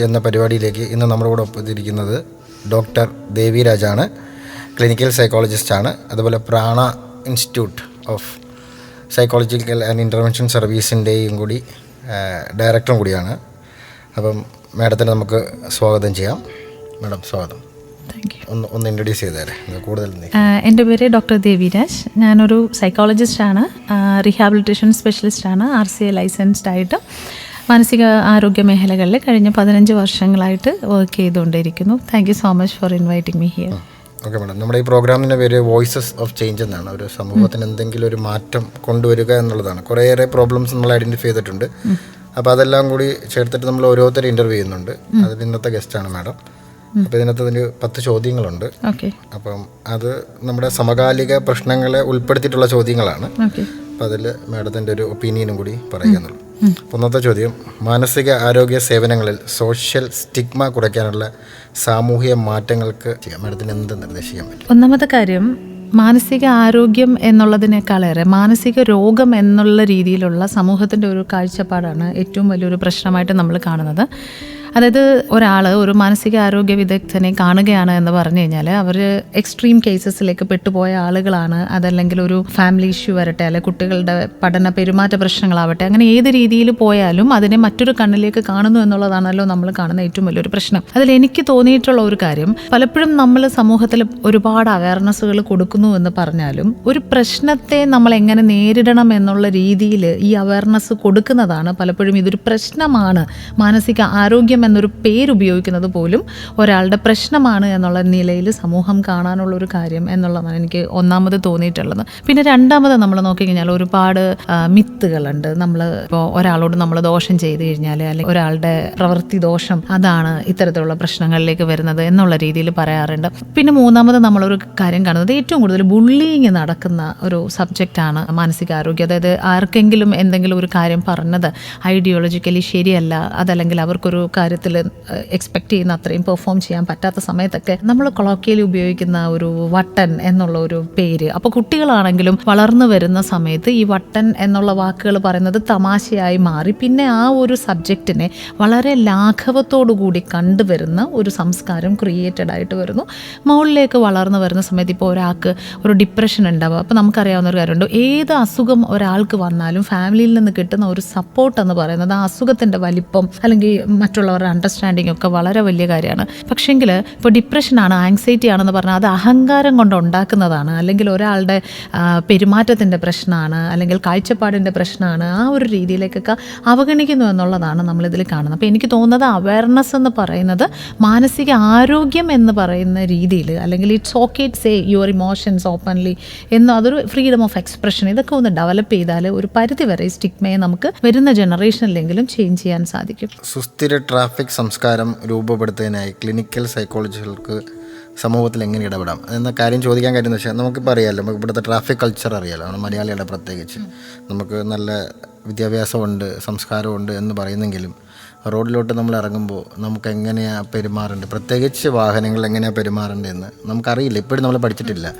എന്ന പരിപാടിയിലേക്ക് ഇന്ന് നമ്മുടെ കൂടെ ഒപ്പത്തിരിക്കുന്നത് ഡോക്ടർ ദേവിരാജാണ് ക്ലിനിക്കൽ സൈക്കോളജിസ്റ്റാണ് അതുപോലെ Prana institute of psychological and intervention സർവീസിന്റെയും കൂടി ഡയറക്ടറും കൂടിയാണ്. അപ്പം മാഡത്തിന് നമുക്ക് സ്വാഗതം ചെയ്യാം. മാഡം സ്വാഗതം. ഒന്ന് ഒന്ന് ഇൻട്രൊഡ്യൂസ് ചെയ്തേരെ. കൂടുതൽ എന്റെ പേര് ഡോക്ടർ ദേവിരാജ് ഞാനൊരു സൈക്കോളജിസ്റ്റാണ് റീഹാബിലിറ്റേഷൻ സ്പെഷ്യലിസ്റ്റാണ് ആർ സി എ ലൈസൻസ്ഡ് ആയിട്ട്. മാനസിക ആരോഗ്യ മേഖലകളിൽ കഴിഞ്ഞ പതിനഞ്ച് വർഷങ്ങളായിട്ട് വർക്ക് ചെയ്തുകൊണ്ടിരിക്കുന്നു. Thank you so much for inviting me here okay madam നമ്മുടെ ഈ പ്രോഗ്രാമിന്റെ പേര് വോയിസസ് ഓഫ് ചേഞ്ച് എന്നാണ്. ഒരു സമൂഹത്തിന് എന്തെങ്കിലും ഒരു മാറ്റം കൊണ്ടുവരിക എന്നുള്ളതാണ്. കുറേയേറെ പ്രോബ്ലംസ് നമ്മൾ ഐഡന്റിഫൈ ചെയ്തിട്ടുണ്ട്. അപ്പോൾ അതെല്ലാം കൂടി ചേർത്തിട്ട് നമ്മൾ ഓരോരുത്തരെ ഇന്റർവ്യൂ ചെയ്യുന്നുണ്ട്. അതിൽ ഇന്നത്തെ ഗസ്റ്റാണ് മാഡം അപ്പോൾ ഇതിനകത്ത് ഒരു പത്ത് ചോദ്യങ്ങളുണ്ട്. ഓക്കെ അപ്പം അത് നമ്മുടെ സമകാലിക പ്രശ്നങ്ങളെ ഉൾപ്പെടുത്തിയിട്ടുള്ള ചോദ്യങ്ങളാണ്. അപ്പോൾ അപ്പം അതിൽ മാഡത്തിന്റെ ഒരു ഒപ്പീനിയനും കൂടി പറയുന്നുള്ളൂ ഒന്നത്തെ ചോദ്യം. മാനസിക ആരോഗ്യ സേവനങ്ങളിൽ സോഷ്യൽ സ്റ്റിഗ്മ കുറയ്ക്കാനുള്ള സാമൂഹിക മാറ്റങ്ങൾക്ക് മാഡത്തിന് എന്ത് നിർദ്ദേശിക്കാൻ പറ്റും? ഒന്നാമത്തെ കാര്യം മാനസിക ആരോഗ്യം എന്നുള്ളതിനേക്കാളേറെ മാനസിക രോഗം എന്നുള്ള രീതിയിലുള്ള സമൂഹത്തിന്റെ ഒരു കാഴ്ചപ്പാടാണ് ഏറ്റവും വലിയൊരു പ്രശ്നമായിട്ട് നമ്മൾ കാണുന്നത്. അതായത് ഒരാൾ ഒരു മാനസികാരോഗ്യ വിദഗ്ധനെ കാണുകയാണ് എന്ന് പറഞ്ഞു കഴിഞ്ഞാൽ അവർ എക്സ്ട്രീം കേസസിലേക്ക് പെട്ടുപോയ ആളുകളാണ്. അതല്ലെങ്കിൽ ഒരു ഫാമിലി ഇഷ്യൂ വരട്ടെ അല്ലെങ്കിൽ കുട്ടികളുടെ പഠന പെരുമാറ്റ പ്രശ്നങ്ങളാവട്ടെ അങ്ങനെ ഏത് രീതിയിൽ പോയാലും അതിനെ മറ്റൊരു കണ്ണിലേക്ക് കാണുന്നു എന്നുള്ളതാണല്ലോ നമ്മൾ കാണുന്ന ഏറ്റവും വലിയൊരു പ്രശ്നം. അതിൽ എനിക്ക് തോന്നിയിട്ടുള്ള ഒരു കാര്യം പലപ്പോഴും നമ്മൾ സമൂഹത്തിൽ ഒരുപാട് അവയർനെസ്സുകൾ കൊടുക്കുന്നു എന്ന് പറഞ്ഞാലും ഒരു പ്രശ്നത്തെ നമ്മൾ എങ്ങനെ നേരിടണം എന്നുള്ള രീതിയിൽ ഈ അവയർനെസ് കൊടുക്കുന്നതാണ് പലപ്പോഴും ഇതൊരു പ്രശ്നമാണ്. മാനസിക ആരോഗ്യം എന്നൊരു പേരുപയോഗിക്കുന്നത് പോലും ഒരാളുടെ പ്രശ്നമാണ് എന്നുള്ള നിലയിൽ സമൂഹം കാണാനുള്ള ഒരു കാര്യം എന്നുള്ളതാണ് എനിക്ക് ഒന്നാമത് തോന്നിയിട്ടുള്ളത്. പിന്നെ രണ്ടാമത് നമ്മൾ നോക്കിക്കഴിഞ്ഞാൽ ഒരുപാട് മിത്തുകളുണ്ട്. നമ്മൾ ഇപ്പോൾ ഒരാളോട് നമ്മൾ ദോഷം ചെയ്തു കഴിഞ്ഞാൽ അല്ലെങ്കിൽ ഒരാളുടെ പ്രവൃത്തി ദോഷം അതാണ് ഇത്തരത്തിലുള്ള പ്രശ്നങ്ങളിലേക്ക് വരുന്നത് എന്നുള്ള രീതിയിൽ പറയാറുണ്ട്. പിന്നെ മൂന്നാമത് നമ്മളൊരു കാര്യം കാണുന്നത് ഏറ്റവും കൂടുതൽ ബുള്ളിങ് നടക്കുന്ന ഒരു സബ്ജക്റ്റാണ് മാനസികാരോഗ്യം. അതായത് ആർക്കെങ്കിലും എന്തെങ്കിലും ഒരു കാര്യം പറഞ്ഞത് ഐഡിയോളജിക്കലി ശരിയല്ല അതല്ലെങ്കിൽ അവർക്കൊരു കാര്യത്തിൽ എക്സ്പെക്ട് ചെയ്യുന്ന അത്രയും പെർഫോം ചെയ്യാൻ പറ്റാത്ത സമയത്തൊക്കെ നമ്മൾ കൊളോക്കിയിൽ ഉപയോഗിക്കുന്ന ഒരു വട്ടൻ എന്നുള്ള ഒരു പേര്. അപ്പോൾ കുട്ടികളാണെങ്കിലും വളർന്നു വരുന്ന സമയത്ത് ഈ വട്ടൻ എന്നുള്ള വാക്കുകൾ പറയുന്നത് തമാശയായി മാറി. പിന്നെ ആ ഒരു സബ്ജക്റ്റിനെ വളരെ ലാഘവത്തോടു കൂടി കണ്ടുവരുന്ന ഒരു സംസ്കാരം ക്രിയേറ്റഡ് ആയിട്ട് വരുന്നു. മുകളിലേക്ക് വളർന്നു വരുന്ന സമയത്ത് ഇപ്പോൾ ഒരാൾക്ക് ഒരു ഡിപ്രഷൻ ഉണ്ടാവുക. അപ്പോൾ നമുക്കറിയാവുന്ന ഒരു കാര്യമുണ്ട്. ഏത് അസുഖം ഒരാൾക്ക് വന്നാലും ഫാമിലിയിൽ നിന്ന് കിട്ടുന്ന ഒരു സപ്പോർട്ട് എന്ന് പറയുന്നത് ആ അസുഖത്തിന്റെ വലിപ്പം അല്ലെങ്കിൽ മറ്റുള്ളവരുടെ അണ്ടർസ്റ്റാൻഡിങ് ഒക്കെ വളരെ വലിയ കാര്യമാണ്. പക്ഷേങ്കിൽ ഇപ്പോൾ ഡിപ്രഷനാണ് ആങ്സൈറ്റി ആണെന്ന് പറഞ്ഞാൽ അത് അഹങ്കാരം കൊണ്ട് ഉണ്ടാക്കുന്നതാണ്. അല്ലെങ്കിൽ ഒരാളുടെ പെരുമാറ്റത്തിന്റെ പ്രശ്നമാണ് അല്ലെങ്കിൽ കാഴ്ചപ്പാടിന്റെ പ്രശ്നമാണ് ആ ഒരു രീതിയിലേക്കൊക്കെ അവഗണിക്കുന്നു എന്നുള്ളതാണ് നമ്മളിതിൽ കാണുന്നത്. അപ്പോൾ എനിക്ക് തോന്നുന്നത് അവയർനെസ് എന്ന് പറയുന്നത് മാനസിക ആരോഗ്യം എന്ന് പറയുന്ന രീതിയിൽ അല്ലെങ്കിൽ it's okay say your emotions openly എന്ന് അതൊരു ഫ്രീഡം ഓഫ് എക്സ്പ്രഷൻ ഇതൊക്കെ ഒന്ന് ഡെവലപ്പ് ചെയ്താൽ ഒരു പരിധി വരെ സ്റ്റിക്മയെ നമുക്ക് വരുന്ന ജനറേഷനിലെങ്കിലും ചേഞ്ച് ചെയ്യാൻ സാധിക്കും. സുസ്ഥിര സംസ്കാരം രൂപപ്പെടുത്തുന്നതിനായി ക്ലിനിക്കൽ സൈക്കോളജികൾക്ക് സമൂഹത്തിൽ എങ്ങനെ ഇടപെടാം? എന്ന കാര്യം ചോദിക്കാൻ കാര്യം എന്ന് വെച്ചാൽ നമുക്കിപ്പോൾ അറിയാമല്ലോ നമുക്ക് ഇവിടുത്തെ ട്രാഫിക് കൾച്ചർ അറിയാമല്ലോ നമ്മുടെ മലയാളികളുടെ പ്രത്യേകിച്ച്. നമുക്ക് നല്ല വിദ്യാഭ്യാസമുണ്ട് സംസ്കാരമുണ്ട് എന്ന് പറയുന്നെങ്കിലും റോഡിലോട്ട് നമ്മൾ ഇറങ്ങുമ്പോൾ നമുക്ക് എങ്ങനെയാണ് പെരുമാറേണ്ടത്? പ്രത്യേകിച്ച് വാഹനങ്ങൾ എങ്ങനെയാണ് പെരുമാറേണ്ടതെന്ന് നമുക്കറിയില്ല ഇപ്പോഴും നമ്മൾ പഠിച്ചിട്ടില്ല.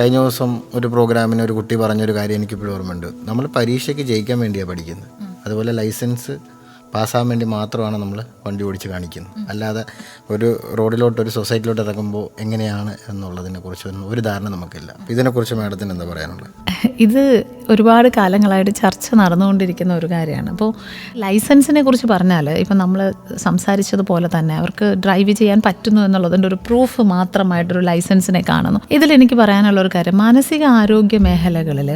കഴിഞ്ഞ ദിവസം ഒരു പ്രോഗ്രാമിന് ഒരു കുട്ടി പറഞ്ഞൊരു കാര്യം എനിക്കിപ്പോഴും ഓർമ്മയുണ്ട്. നമ്മൾ പരീക്ഷയ്ക്ക് ജയിക്കാൻ വേണ്ടിയാണ് പഠിക്കുന്നത്. അതുപോലെ ലൈസൻസ് പാസ്സാകാൻ വേണ്ടി മാത്രമാണ് നമ്മൾ വണ്ടി ഓടിച്ച് കാണിക്കുന്നത്. അല്ലാതെ ഒരു റോഡിലോട്ട് ഒരു സൊസൈറ്റിയിലോട്ട് ഇറങ്ങുമ്പോൾ എങ്ങനെയാണ് എന്നുള്ളതിനെ കുറിച്ചൊന്നും ഒരു ധാരണ നമുക്കില്ല. ഇതിനെക്കുറിച്ച് മാഡത്തിന് എന്താ പറയാനുള്ളത്? ഇത് ഒരുപാട് കാലങ്ങളായിട്ട് ചർച്ച നടന്നുകൊണ്ടിരിക്കുന്ന ഒരു കാര്യമാണ്. അപ്പോൾ ലൈസൻസിനെ കുറിച്ച് പറഞ്ഞാൽ ഇപ്പം നമ്മൾ സംസാരിച്ചതുപോലെ തന്നെ അവർക്ക് ഡ്രൈവ് ചെയ്യാൻ പറ്റുന്നു എന്നുള്ളതിന്റെ ഒരു പ്രൂഫ് മാത്രമായിട്ടൊരു ലൈസൻസിനെ കാണുന്നു. ഇതിൽ എനിക്ക് പറയാനുള്ള ഒരു കാര്യം മാനസിക ആരോഗ്യ മേഖലകളിൽ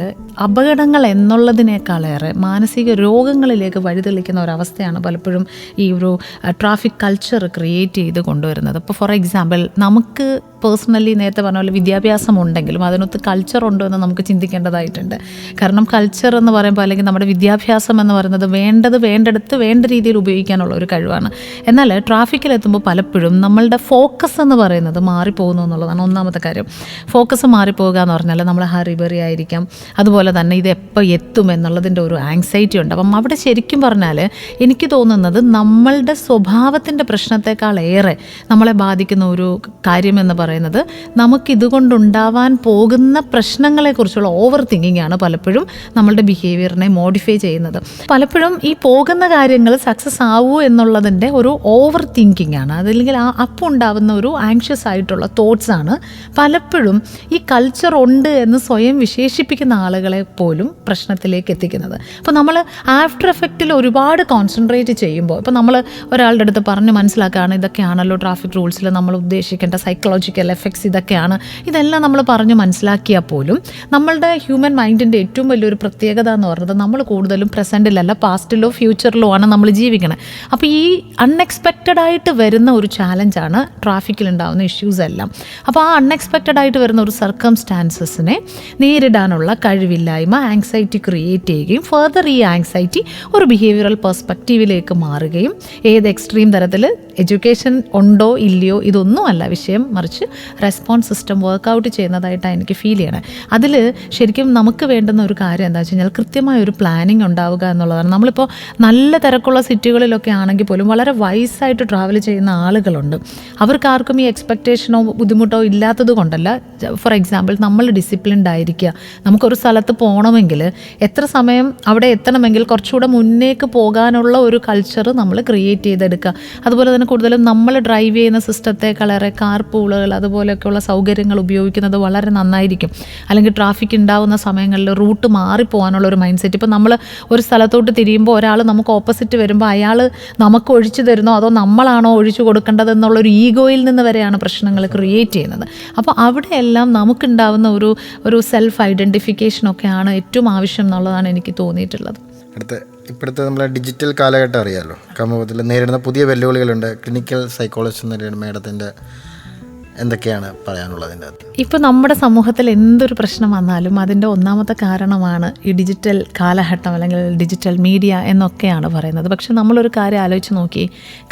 അപകടങ്ങൾ എന്നുള്ളതിനേക്കാളേറെ മാനസിക രോഗങ്ങളിലേക്ക് വഴിതെളിക്കുന്ന ഒരവസ്ഥയാണ് പലപ്പോഴും ഈ ഒരു ട്രാഫിക് കൾച്ചർ ക്രിയേറ്റ് ചെയ്ത് കൊണ്ടുവരുന്നത്. അപ്പോൾ ഫോർ എക്സാമ്പിൾ നമുക്ക് പേഴ്സണലി നേരത്തെ പറഞ്ഞ പോലെ വിദ്യാഭ്യാസം ഉണ്ടെങ്കിലും അതിനൊത്ത് കൾച്ചർ ഉണ്ടോ എന്ന് നമുക്ക് ചിന്തിക്കേണ്ടതായിട്ടുണ്ട്. കാരണം കൾച്ചർ എന്ന് പറയുമ്പോൾ അല്ലെങ്കിൽ നമ്മുടെ വിദ്യാഭ്യാസം എന്ന് പറയുന്നത് വേണ്ടത് വേണ്ടടുത്ത് വേണ്ട രീതിയിൽ ഉപയോഗിക്കാനുള്ള ഒരു കഴിവാണ്. എന്നാൽ ട്രാഫിക്കിലെത്തുമ്പോൾ പലപ്പോഴും നമ്മളുടെ ഫോക്കസ് എന്ന് പറയുന്നത് മാറിപ്പോകുന്നു എന്നുള്ളതാണ് ഒന്നാമത്തെ കാര്യം. ഫോക്കസ് മാറിപ്പോകുക എന്ന് പറഞ്ഞാൽ നമ്മൾ ഹറിബറി ആയിരിക്കാം. അതുപോലെ തന്നെ ഇത് എപ്പോൾ എത്തും എന്നുള്ളതിന്റെ ഒരു ആങ്സൈറ്റി ഉണ്ട്. അപ്പം അവിടെ ശരിക്കും പറഞ്ഞാൽ എനിക്ക് തോന്നുന്നത് നമ്മളുടെ സ്വഭാവത്തിന്റെ പ്രശ്നത്തെക്കാൾ ഏറെ നമ്മളെ ബാധിക്കുന്ന ഒരു കാര്യമെന്ന് പറയുന്നത് നമുക്കിതുകൊണ്ടുണ്ടാവാൻ പോകുന്ന പ്രശ്നങ്ങളെക്കുറിച്ചുള്ള ഓവർ ഓവർ തിങ്കിങ് ആണ് പലപ്പോഴും നമ്മളുടെ ബിഹേവിയറിനെ മോഡിഫൈ ചെയ്യുന്നത്. പലപ്പോഴും ഈ പോകുന്ന കാര്യങ്ങൾ സക്സസ് ആവൂ എന്നുള്ളതിന്റെ ഒരു ഓവർ തിങ്കിങ് ആണ്. അതല്ലെങ്കിൽ ആ അപ്പം ഉണ്ടാവുന്ന ഒരു ആങ്ഷ്യസ് ആയിട്ടുള്ള തോട്ട്സ് ആണ്. പലപ്പോഴും ഈ കൾച്ചർ ഉണ്ട് എന്ന് സ്വയം വിശേഷിപ്പിക്കുന്ന ആളുകളെ പോലും പ്രശ്നത്തിലേക്ക് എത്തിക്കുന്നത്. അപ്പോൾ നമ്മൾ ആഫ്റ്റർ എഫക്റ്റിൽ ഒരുപാട് കോൺസെൻട്രേറ്റ് ചെയ്യുമ്പോൾ ഇപ്പോൾ നമ്മൾ ഒരാളുടെ അടുത്ത് പറഞ്ഞ് മനസ്സിലാക്കുകയാണ് ഇതൊക്കെയാണല്ലോ ട്രാഫിക് റൂൾസിൽ നമ്മൾ ഉദ്ദേശിക്കേണ്ട സൈക്കോളജിക്കൽ എഫക്ട്സ് ഇതൊക്കെയാണ്. ഇതെല്ലാം നമ്മൾ പറഞ്ഞ് മനസ്സിലാക്കിയാൽ പോലും നമ്മളുടെ ഹ്യൂമൻ മൈൻഡിന്റെ ഏറ്റവും വലിയൊരു പ്രത്യേകത എന്ന് പറയുന്നത് നമ്മൾ കൂടുതലും പ്രസന്റിലല്ല പാസ്റ്റിലോ ഫ്യൂച്ചറിലോ ആണ് നമ്മൾ ജീവിക്കുന്നത് അപ്പോൾ ഈ അൺഎക്സ്പെക്റ്റഡ് ആയിട്ട് വരുന്ന ഒരു ചാലഞ്ചാണ് ട്രാഫിക്കിൽ ഉണ്ടാകുന്ന ഇഷ്യൂസ് എല്ലാം. അപ്പോൾ ആ അൺഎക്സ്പെക്റ്റഡ് ആയിട്ട് വരുന്ന ഒരു സർക്കംസ്റ്റാൻസസിനെ നേരിടാനുള്ള കഴിവില്ലായ്മ ആങ്സൈറ്റി ക്രിയേറ്റ് ചെയ്യുകയും ഫർദർ ഈ ആങ്സൈറ്റി ഒരു ബിഹേവിയറൽ പെർസ്പെക്റ്റീവിലേക്ക് മാറുകയും ഏത് എക്സ്ട്രീം തരത്തിൽ എഡ്യൂക്കേഷൻ ഉണ്ടോ ഇല്ലയോ ഇതൊന്നും അല്ല വിഷയം. മറിച്ച് റെസ്പോൺസ് സിസ്റ്റം വർക്കൗട്ട് ചെയ്യുന്നതായിട്ടാണ് എനിക്ക് ഫീൽ ചെയ്യണേ. അതിൽ ശരിക്കും നമുക്ക് വേണ്ടുന്ന ഒരു കാര്യം എന്താ വെച്ച് കഴിഞ്ഞാൽ കൃത്യമായ ഒരു പ്ലാനിങ് ഉണ്ടാവുക എന്നുള്ളതാണ്. നമ്മളിപ്പോൾ നല്ല തിരക്കുള്ള സിറ്റികളിലൊക്കെ ആണെങ്കിൽ പോലും വളരെ വയസ്സായിട്ട് ട്രാവൽ ചെയ്യുന്ന ആളുകളുണ്ട്. അവർക്ക് ആർക്കും ഈ എക്സ്പെക്റ്റേഷനോ ബുദ്ധിമുട്ടോ ഇല്ലാത്തത് കൊണ്ടല്ല. ഫോർ എക്സാമ്പിൾ നമ്മൾ ഡിസിപ്ലിൻഡ് ആയിരിക്കുക. നമുക്കൊരു സ്ഥലത്ത് പോകണമെങ്കിൽ എത്ര സമയം അവിടെ എത്തണമെങ്കിൽ കുറച്ചുകൂടെ മുന്നേക്ക് പോകാനുള്ള ഒരു കൾച്ചർ നമ്മൾ ക്രിയേറ്റ് ചെയ്തെടുക്കുക. അതുപോലെ തന്നെ കൂടുതലും നമ്മൾ ഡ്രൈവ് ചെയ്യുന്ന സിസ്റ്റത്തെക്കാളേറെ കാർ പൂളുകൾ അതുപോലെയൊക്കെയുള്ള സൗകര്യങ്ങൾ ഉപയോഗിക്കുന്നത് വളരെ നന്നായിരിക്കും. അല്ലെങ്കിൽ ട്രാഫിക് ഉണ്ടാവുന്ന സമയങ്ങളിൽ റൂട്ട് മാറിപ്പോകാനുള്ള ഒരു മൈൻഡ് സെറ്റ് ഇപ്പോൾ നമ്മൾ ഒരു സ്ഥലത്തോട്ട് തിരിയുമ്പോൾ ഒരാൾ നമുക്ക് ഓപ്പോസിറ്റ് വരുമ്പോൾ അയാൾ നമുക്ക് ഒഴിച്ചു തരുന്നോ അതോ നമ്മളാണോ ഒഴിച്ചു കൊടുക്കേണ്ടത് എന്നുള്ളൊരു ഈഗോയിൽ നിന്ന് വരെയാണ് പ്രശ്നങ്ങൾ ക്രിയേറ്റ് ചെയ്യുന്നത്. അപ്പോൾ അവിടെയെല്ലാം നമുക്കുണ്ടാവുന്ന ഒരു ഒരു സെൽഫ് ഐഡന്റിഫിക്കേഷനൊക്കെയാണ് ഏറ്റവും ആവശ്യം എന്നുള്ളതാണ് എനിക്ക് തോന്നിയിട്ടുള്ളത്. അടുത്ത ഇപ്പോഴത്തെ നമ്മളെ ഡിജിറ്റൽ കാലഘട്ടം അറിയാമല്ലോ സമൂഹത്തിൽ നേരിടുന്ന പുതിയ വെല്ലുവിളികളുണ്ട്. ക്ലിനിക്കൽ സൈക്കോളജിസ്റ്റ് പറയുന്ന മേഡത്തിന്റെ എന്തൊക്കെയാണ് പറയാനുള്ളത് ഇപ്പൊ ഇപ്പോൾ നമ്മുടെ സമൂഹത്തിൽ എന്തൊരു പ്രശ്നം വന്നാലും അതിന്റെ ഒന്നാമത്തെ കാരണമാണ് ഈ ഡിജിറ്റൽ കാലഘട്ടം അല്ലെങ്കിൽ ഡിജിറ്റൽ മീഡിയ എന്നൊക്കെയാണ് പറയുന്നത്. പക്ഷെ നമ്മളൊരു കാര്യം ആലോചിച്ച് നോക്കി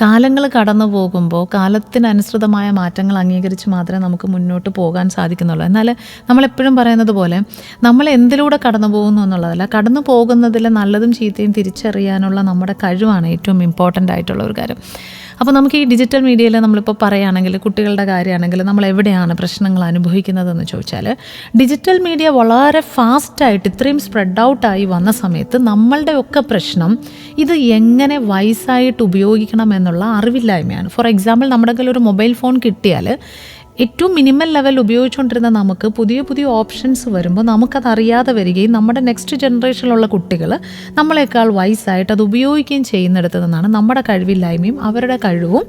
കാലങ്ങൾ കടന്നു പോകുമ്പോൾ കാലത്തിനനുസൃതമായ മാറ്റങ്ങൾ അംഗീകരിച്ച് മാത്രമേ നമുക്ക് മുന്നോട്ട് പോകാൻ സാധിക്കുന്നുള്ളൂ. എന്നാൽ നമ്മളെപ്പോഴും പറയുന്നത് പോലെ നമ്മൾ എന്തിലൂടെ കടന്നു പോകുന്നു എന്നുള്ളതല്ല കടന്നു പോകുന്നതിൽ നല്ലതും ചീത്തയും തിരിച്ചറിയാനുള്ള നമ്മുടെ കഴിവാണ് ഏറ്റവും ഇമ്പോർട്ടന്റ് ആയിട്ടുള്ള ഒരു കാര്യം. അപ്പോൾ നമുക്ക് ഈ ഡിജിറ്റൽ മീഡിയയിൽ നമ്മളിപ്പോൾ പറയുകയാണെങ്കിൽ കുട്ടികളുടെ കാര്യമാണെങ്കിൽ നമ്മൾ എവിടെയാണ് പ്രശ്നങ്ങൾ അനുഭവിക്കുന്നതെന്ന് ചോദിച്ചാൽ ഡിജിറ്റൽ മീഡിയ വളരെ ഫാസ്റ്റായിട്ട് ഇത്രയും സ്പ്രെഡ് ഔട്ടായി വന്ന സമയത്ത് നമ്മളുടെ ഒക്കെ പ്രശ്നം ഇത് എങ്ങനെ വൈസായിട്ട് ഉപയോഗിക്കണം എന്നുള്ള അറിവില്ലായ്മയാണ്. ഫോർ എക്സാമ്പിൾ നമ്മുടെ കയ്യിൽ ഒരു മൊബൈൽ ഫോൺ കിട്ടിയാൽ ഏറ്റവും മിനിമം ലെവൽ ഉപയോഗിച്ചുകൊണ്ടിരുന്ന നമുക്ക് പുതിയ പുതിയ ഓപ്ഷൻസ് വരുമ്പോൾ നമുക്കത് അറിയാതെ വരികയും നമ്മുടെ നെക്സ്റ്റ് ജനറേഷനിലുള്ള കുട്ടികൾ നമ്മളെക്കാൾ വൈസായിട്ട് അത് ഉപയോഗിക്കുകയും ചെയ്യുന്നിടത്ത് നിന്നാണ് നമ്മുടെ കഴിവില്ലായ്മയും അവരുടെ കഴിവും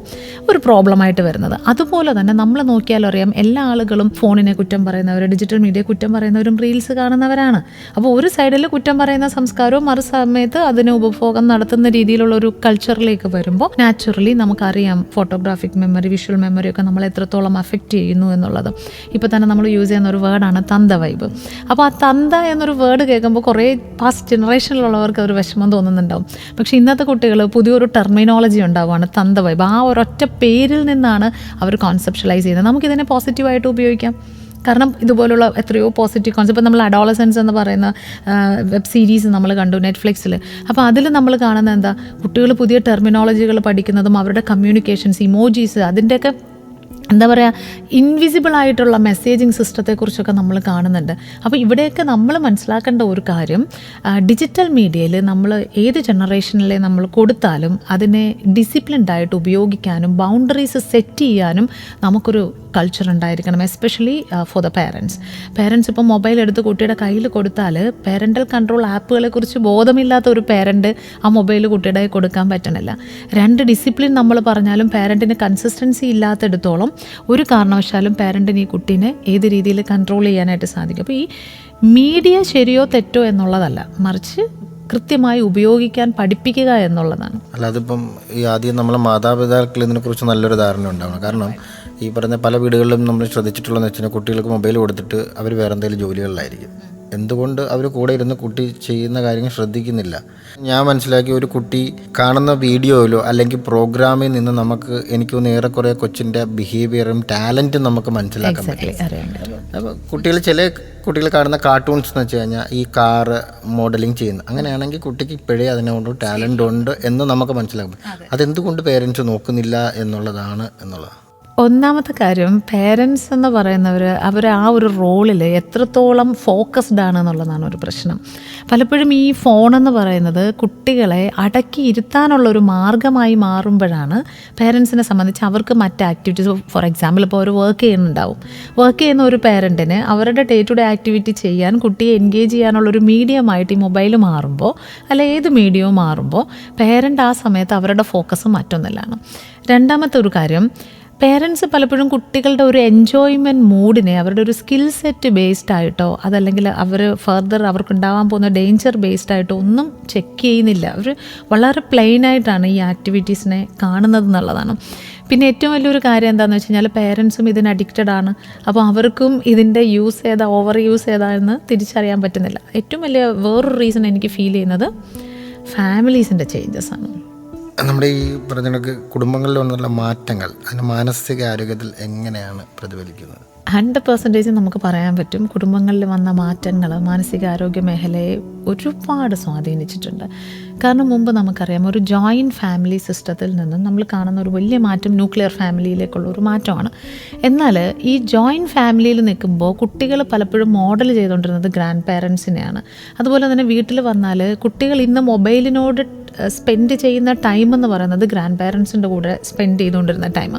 ഒരു പ്രോബ്ലമായിട്ട് വരുന്നത്. അതുപോലെ തന്നെ നമ്മൾ നോക്കിയാൽ അറിയാം എല്ലാ ആളുകളും ഫോണിനെ കുറ്റം പറയുന്നവർ ഡിജിറ്റൽ മീഡിയ കുറ്റം പറയുന്നവരും റീൽസ് കാണുന്നവരാണ്. അപ്പോൾ ഒരു സൈഡിൽ കുറ്റം പറയുന്ന സംസ്കാരവും മറു സമയത്ത് അതിന് ഉപഭോഗം നടത്തുന്ന രീതിയിലുള്ള ഒരു കൾച്ചറിലേക്ക് വരുമ്പോൾ നാച്ചുറലി നമുക്കറിയാം ഫോട്ടോഗ്രാഫിക് മെമ്മറി വിഷ്വൽ മെമ്മറി ഒക്കെ നമ്മൾ എത്രത്തോളം അഫക്റ്റ് ചെയ്യുന്നു എന്നുള്ളത്. ഇപ്പോൾ തന്നെ നമ്മൾ യൂസ് ചെയ്യുന്ന ഒരു വേർഡാണ് തന്ത വൈബ് അപ്പോൾ ആ തന്ത എന്നൊരു വേർഡ് കേൾക്കുമ്പോൾ കുറേ പാസ്റ്റ് ജനറേഷനിലുള്ളവർക്ക് ഒരു വിഷമം തോന്നുന്നുണ്ടാവും. പക്ഷേ ഇന്നത്തെ കുട്ടികൾ പുതിയൊരു ടെർമിനോളജി ഉണ്ടാവുകയാണ് തന്ത വൈബ് ആ ഒരൊറ്റ പേരിൽ നിന്നാണ് അവർ കോൺസെപ്ഷലൈസ് ചെയ്യുന്നത്. നമുക്കിതിനെ പോസിറ്റീവായിട്ട് ഉപയോഗിക്കാം. കാരണം ഇതുപോലുള്ള എത്രയോ പോസിറ്റീവ് കോൺസെപ്റ്റ് നമ്മൾ അഡോളസൻസ് എന്ന് പറയുന്ന വെബ് സീരീസ് നമ്മൾ കണ്ടു നെറ്റ്ഫ്ലിക്സിൽ അപ്പോൾ അതിൽ നമ്മൾ കാണുന്നത് എന്താ? കുട്ടികൾ പുതിയ ടെർമിനോളജികൾ പഠിക്കുന്നതും അവരുടെ കമ്മ്യൂണിക്കേഷൻസ് ഇമോജീസ് അതിന്റെയൊക്കെ എന്താ പറയുക ഇൻവിസിബിൾ ആയിട്ടുള്ള മെസ്സേജിങ് സിസ്റ്റത്തെക്കുറിച്ചൊക്കെ നമ്മൾ കാണുന്നുണ്ട്. അപ്പോൾ ഇവിടെയൊക്കെ നമ്മൾ മനസ്സിലാക്കേണ്ട ഒരു കാര്യം ഡിജിറ്റൽ മീഡിയയിൽ നമ്മൾ ഏത് ജനറേഷനിലെ നമ്മൾ കൊടുത്താലും അതിനെ ഡിസിപ്ലിൻഡായിട്ട് ഉപയോഗിക്കാനും ബൗണ്ടറീസ് സെറ്റ് ചെയ്യാനും നമുക്കൊരു കൾച്ചർ ഉണ്ടായിരിക്കണം especially for the parents parents ഇപ്പോൾ മൊബൈൽ എടുത്ത് കുട്ടിയുടെ കയ്യിൽ കൊടുത്താൽ പേരന്റൽ കൺട്രോൾ ആപ്പുകളെക്കുറിച്ച് ബോധമില്ലാത്ത ഒരു പേരന്റ് ആ മൊബൈൽ കുട്ടിയുടെ കൊടുക്കാൻ പറ്റണില്ല. രണ്ട് ഡിസിപ്ലിൻ നമ്മൾ പറഞ്ഞാലും പേരന്റിന് കൺസിസ്റ്റൻസി ഇല്ലാത്തിടത്തോളം ഒരു കാരണവശാലും പാരന്റിന് ഈ കുട്ടീനെ ഏത് രീതിയിൽ കൺട്രോൾ ചെയ്യാനായിട്ട് സാധിക്കും. അപ്പോൾ ഈ മീഡിയ ശരിയോ തെറ്റോ എന്നുള്ളതല്ല. മറിച്ച് കൃത്യമായി ഉപയോഗിക്കാൻ പഠിപ്പിക്കുക എന്നുള്ളതാണ്. അല്ല അതിപ്പം ഈ ആദ്യം നമ്മളെ മാതാപിതാക്കൾ ഇതിനെക്കുറിച്ച് നല്ലൊരു ധാരണ ഉണ്ടാവണം. കാരണം ഈ പറഞ്ഞ പല വീടുകളിലും നമ്മൾ ശ്രദ്ധിച്ചിട്ടുള്ളതെന്ന് വെച്ചാൽ കുട്ടികൾക്ക് മൊബൈൽ കൊടുത്തിട്ട് അവർ വേറെ എന്തെങ്കിലും ജോലികളിലായിരിക്കും. എന്തുകൊണ്ട് അവർ കൂടെ ഇരുന്ന് കുട്ടി ചെയ്യുന്ന കാര്യങ്ങൾ ശ്രദ്ധിക്കുന്നില്ല? ഞാൻ മനസ്സിലാക്കി ഒരു കുട്ടി കാണുന്ന വീഡിയോയിലോ അല്ലെങ്കിൽ പ്രോഗ്രാമിൽ നിന്ന് നമുക്ക് എനിക്ക് തോന്നുന്നു ഏറെക്കുറെ കൊച്ചിന്റെ ബിഹേവിയറും ടാലന്റും നമുക്ക് മനസ്സിലാക്കാൻ പറ്റും. അപ്പോൾ കുട്ടികൾ ചില കുട്ടികൾ കാണുന്ന കാർട്ടൂൺസ് എന്ന് വെച്ച് കഴിഞ്ഞാൽ ഈ കാറ് മോഡലിംഗ് ചെയ്യുന്നു അങ്ങനെയാണെങ്കിൽ കുട്ടിക്ക് ഇപ്പോഴേ അതിനോട് ടാലന്റ് ഉണ്ട് എന്ന് നമുക്ക് മനസ്സിലാക്കും അതെന്തുകൊണ്ട് പേരൻസ് നോക്കുന്നില്ല എന്നുള്ളതാണ് എന്നുള്ളത്. ഒന്നാമത്തെ കാര്യം പേരൻസ് എന്ന് പറയുന്നവർ അവർ ആ ഒരു റോളിൽ എത്രത്തോളം ഫോക്കസ്ഡ് ആണ് എന്നുള്ളതാണ് ഒരു പ്രശ്നം. പലപ്പോഴും ഈ ഫോൺ എന്ന് പറയുന്നത് കുട്ടികളെ അടക്കി ഇരുത്താനുള്ള ഒരു മാർഗമായി മാറുമ്പോഴാണ് പേരൻസിനെ സംബന്ധിച്ച് അവർക്ക് മറ്റ് ആക്ടിവിറ്റീസ് ഫോർ എക്സാമ്പിൾ ഇപ്പോൾ അവർ വർക്ക് ചെയ്യുന്നുണ്ടാവും. വർക്ക് ചെയ്യുന്ന ഒരു പേരന്റിന് അവരുടെ ഡേ ടു ഡേ ആക്ടിവിറ്റി ചെയ്യാൻ കുട്ടിയെ എൻഗേജ് ചെയ്യാനുള്ള ഒരു മീഡിയമായിട്ട് ഈ മൊബൈൽ മാറുമ്പോൾ അല്ല ഏത് മീഡിയവും മാറുമ്പോൾ പേരന്റ് ആ സമയത്ത് അവരുടെ ഫോക്കസ് മറ്റൊന്നിലാണ്. രണ്ടാമത്തെ ഒരു കാര്യം പേരൻസ് പലപ്പോഴും കുട്ടികളുടെ ഒരു എൻജോയ്മെന്റ് മൂഡിനെ അവരുടെ ഒരു സ്കിൽ സെറ്റ് ബേസ്ഡ് ആയിട്ടോ അതല്ലെങ്കിൽ അവർ ഫർദർ അവർക്കുണ്ടാവാൻ പോകുന്ന ഡേഞ്ചർ ബേസ്ഡ് ആയിട്ടോ ഒന്നും ചെക്ക് ചെയ്യുന്നില്ല. അവർ വളരെ പ്ലെയിൻ ആയിട്ടാണ് ഈ ആക്ടിവിറ്റീസിനെ കാണുന്നത് എന്നുള്ളതാണ്. പിന്നെ ഏറ്റവും വലിയൊരു കാര്യം എന്താണെന്ന് വെച്ച് കഴിഞ്ഞാൽ പേരൻസും ഇതിന് അഡിക്റ്റഡ് ആണ്. അപ്പോൾ അവർക്കും ഇതിന്റെ യൂസ് ഏതാ ഓവർ യൂസ് ഏതാ എന്ന് തിരിച്ചറിയാൻ പറ്റുന്നില്ല. ഏറ്റവും വലിയ വേറൊരു റീസൺ എനിക്ക് ഫീൽ ചെയ്യുന്നത് ഫാമിലീസിന്റെ ചേഞ്ചസ് ആണ്. നമ്മുടെ ഈ പറഞ്ഞ കുടുംബങ്ങളിൽ വന്നുള്ള മാറ്റങ്ങൾ അതിന് മാനസിക ആരോഗ്യത്തിൽ എങ്ങനെയാണ് പ്രതിഫലിക്കുന്നത്? ഹൺഡ്രഡ് പെർസെന്റേജ് നമുക്ക് പറയാൻ പറ്റും. കുടുംബങ്ങളിൽ വന്ന മാറ്റങ്ങൾ മാനസികാരോഗ്യ മേഖലയെ ഒരുപാട് സ്വാധീനിച്ചിട്ടുണ്ട്. കാരണം മുമ്പ് നമുക്കറിയാം ഒരു ജോയിന്റ് ഫാമിലി സിസ്റ്റത്തിൽ നിന്നും നമ്മൾ കാണുന്ന ഒരു വലിയ മാറ്റം ന്യൂക്ലിയർ ഫാമിലിയിലേക്കുള്ള ഒരു മാറ്റമാണ്. എന്നാൽ ഈ ജോയിന്റ് ഫാമിലിയിൽ നിൽക്കുമ്പോൾ കുട്ടികൾ പലപ്പോഴും മോഡൽ ചെയ്തുകൊണ്ടിരുന്നത് ഗ്രാൻഡ് പേരൻസിനെയാണ് അതുപോലെ തന്നെ വീട്ടിൽ വന്നാൽ കുട്ടികൾ ഇന്ന് മൊബൈലിനോട് സ്പെൻഡ് ചെയ്യുന്ന ടൈം എന്ന് പറയുന്നത് ഗ്രാൻഡ് പാരൻസിന്റെ കൂടെ സ്പെൻഡ് ചെയ്തുകൊണ്ടിരുന്ന ടൈം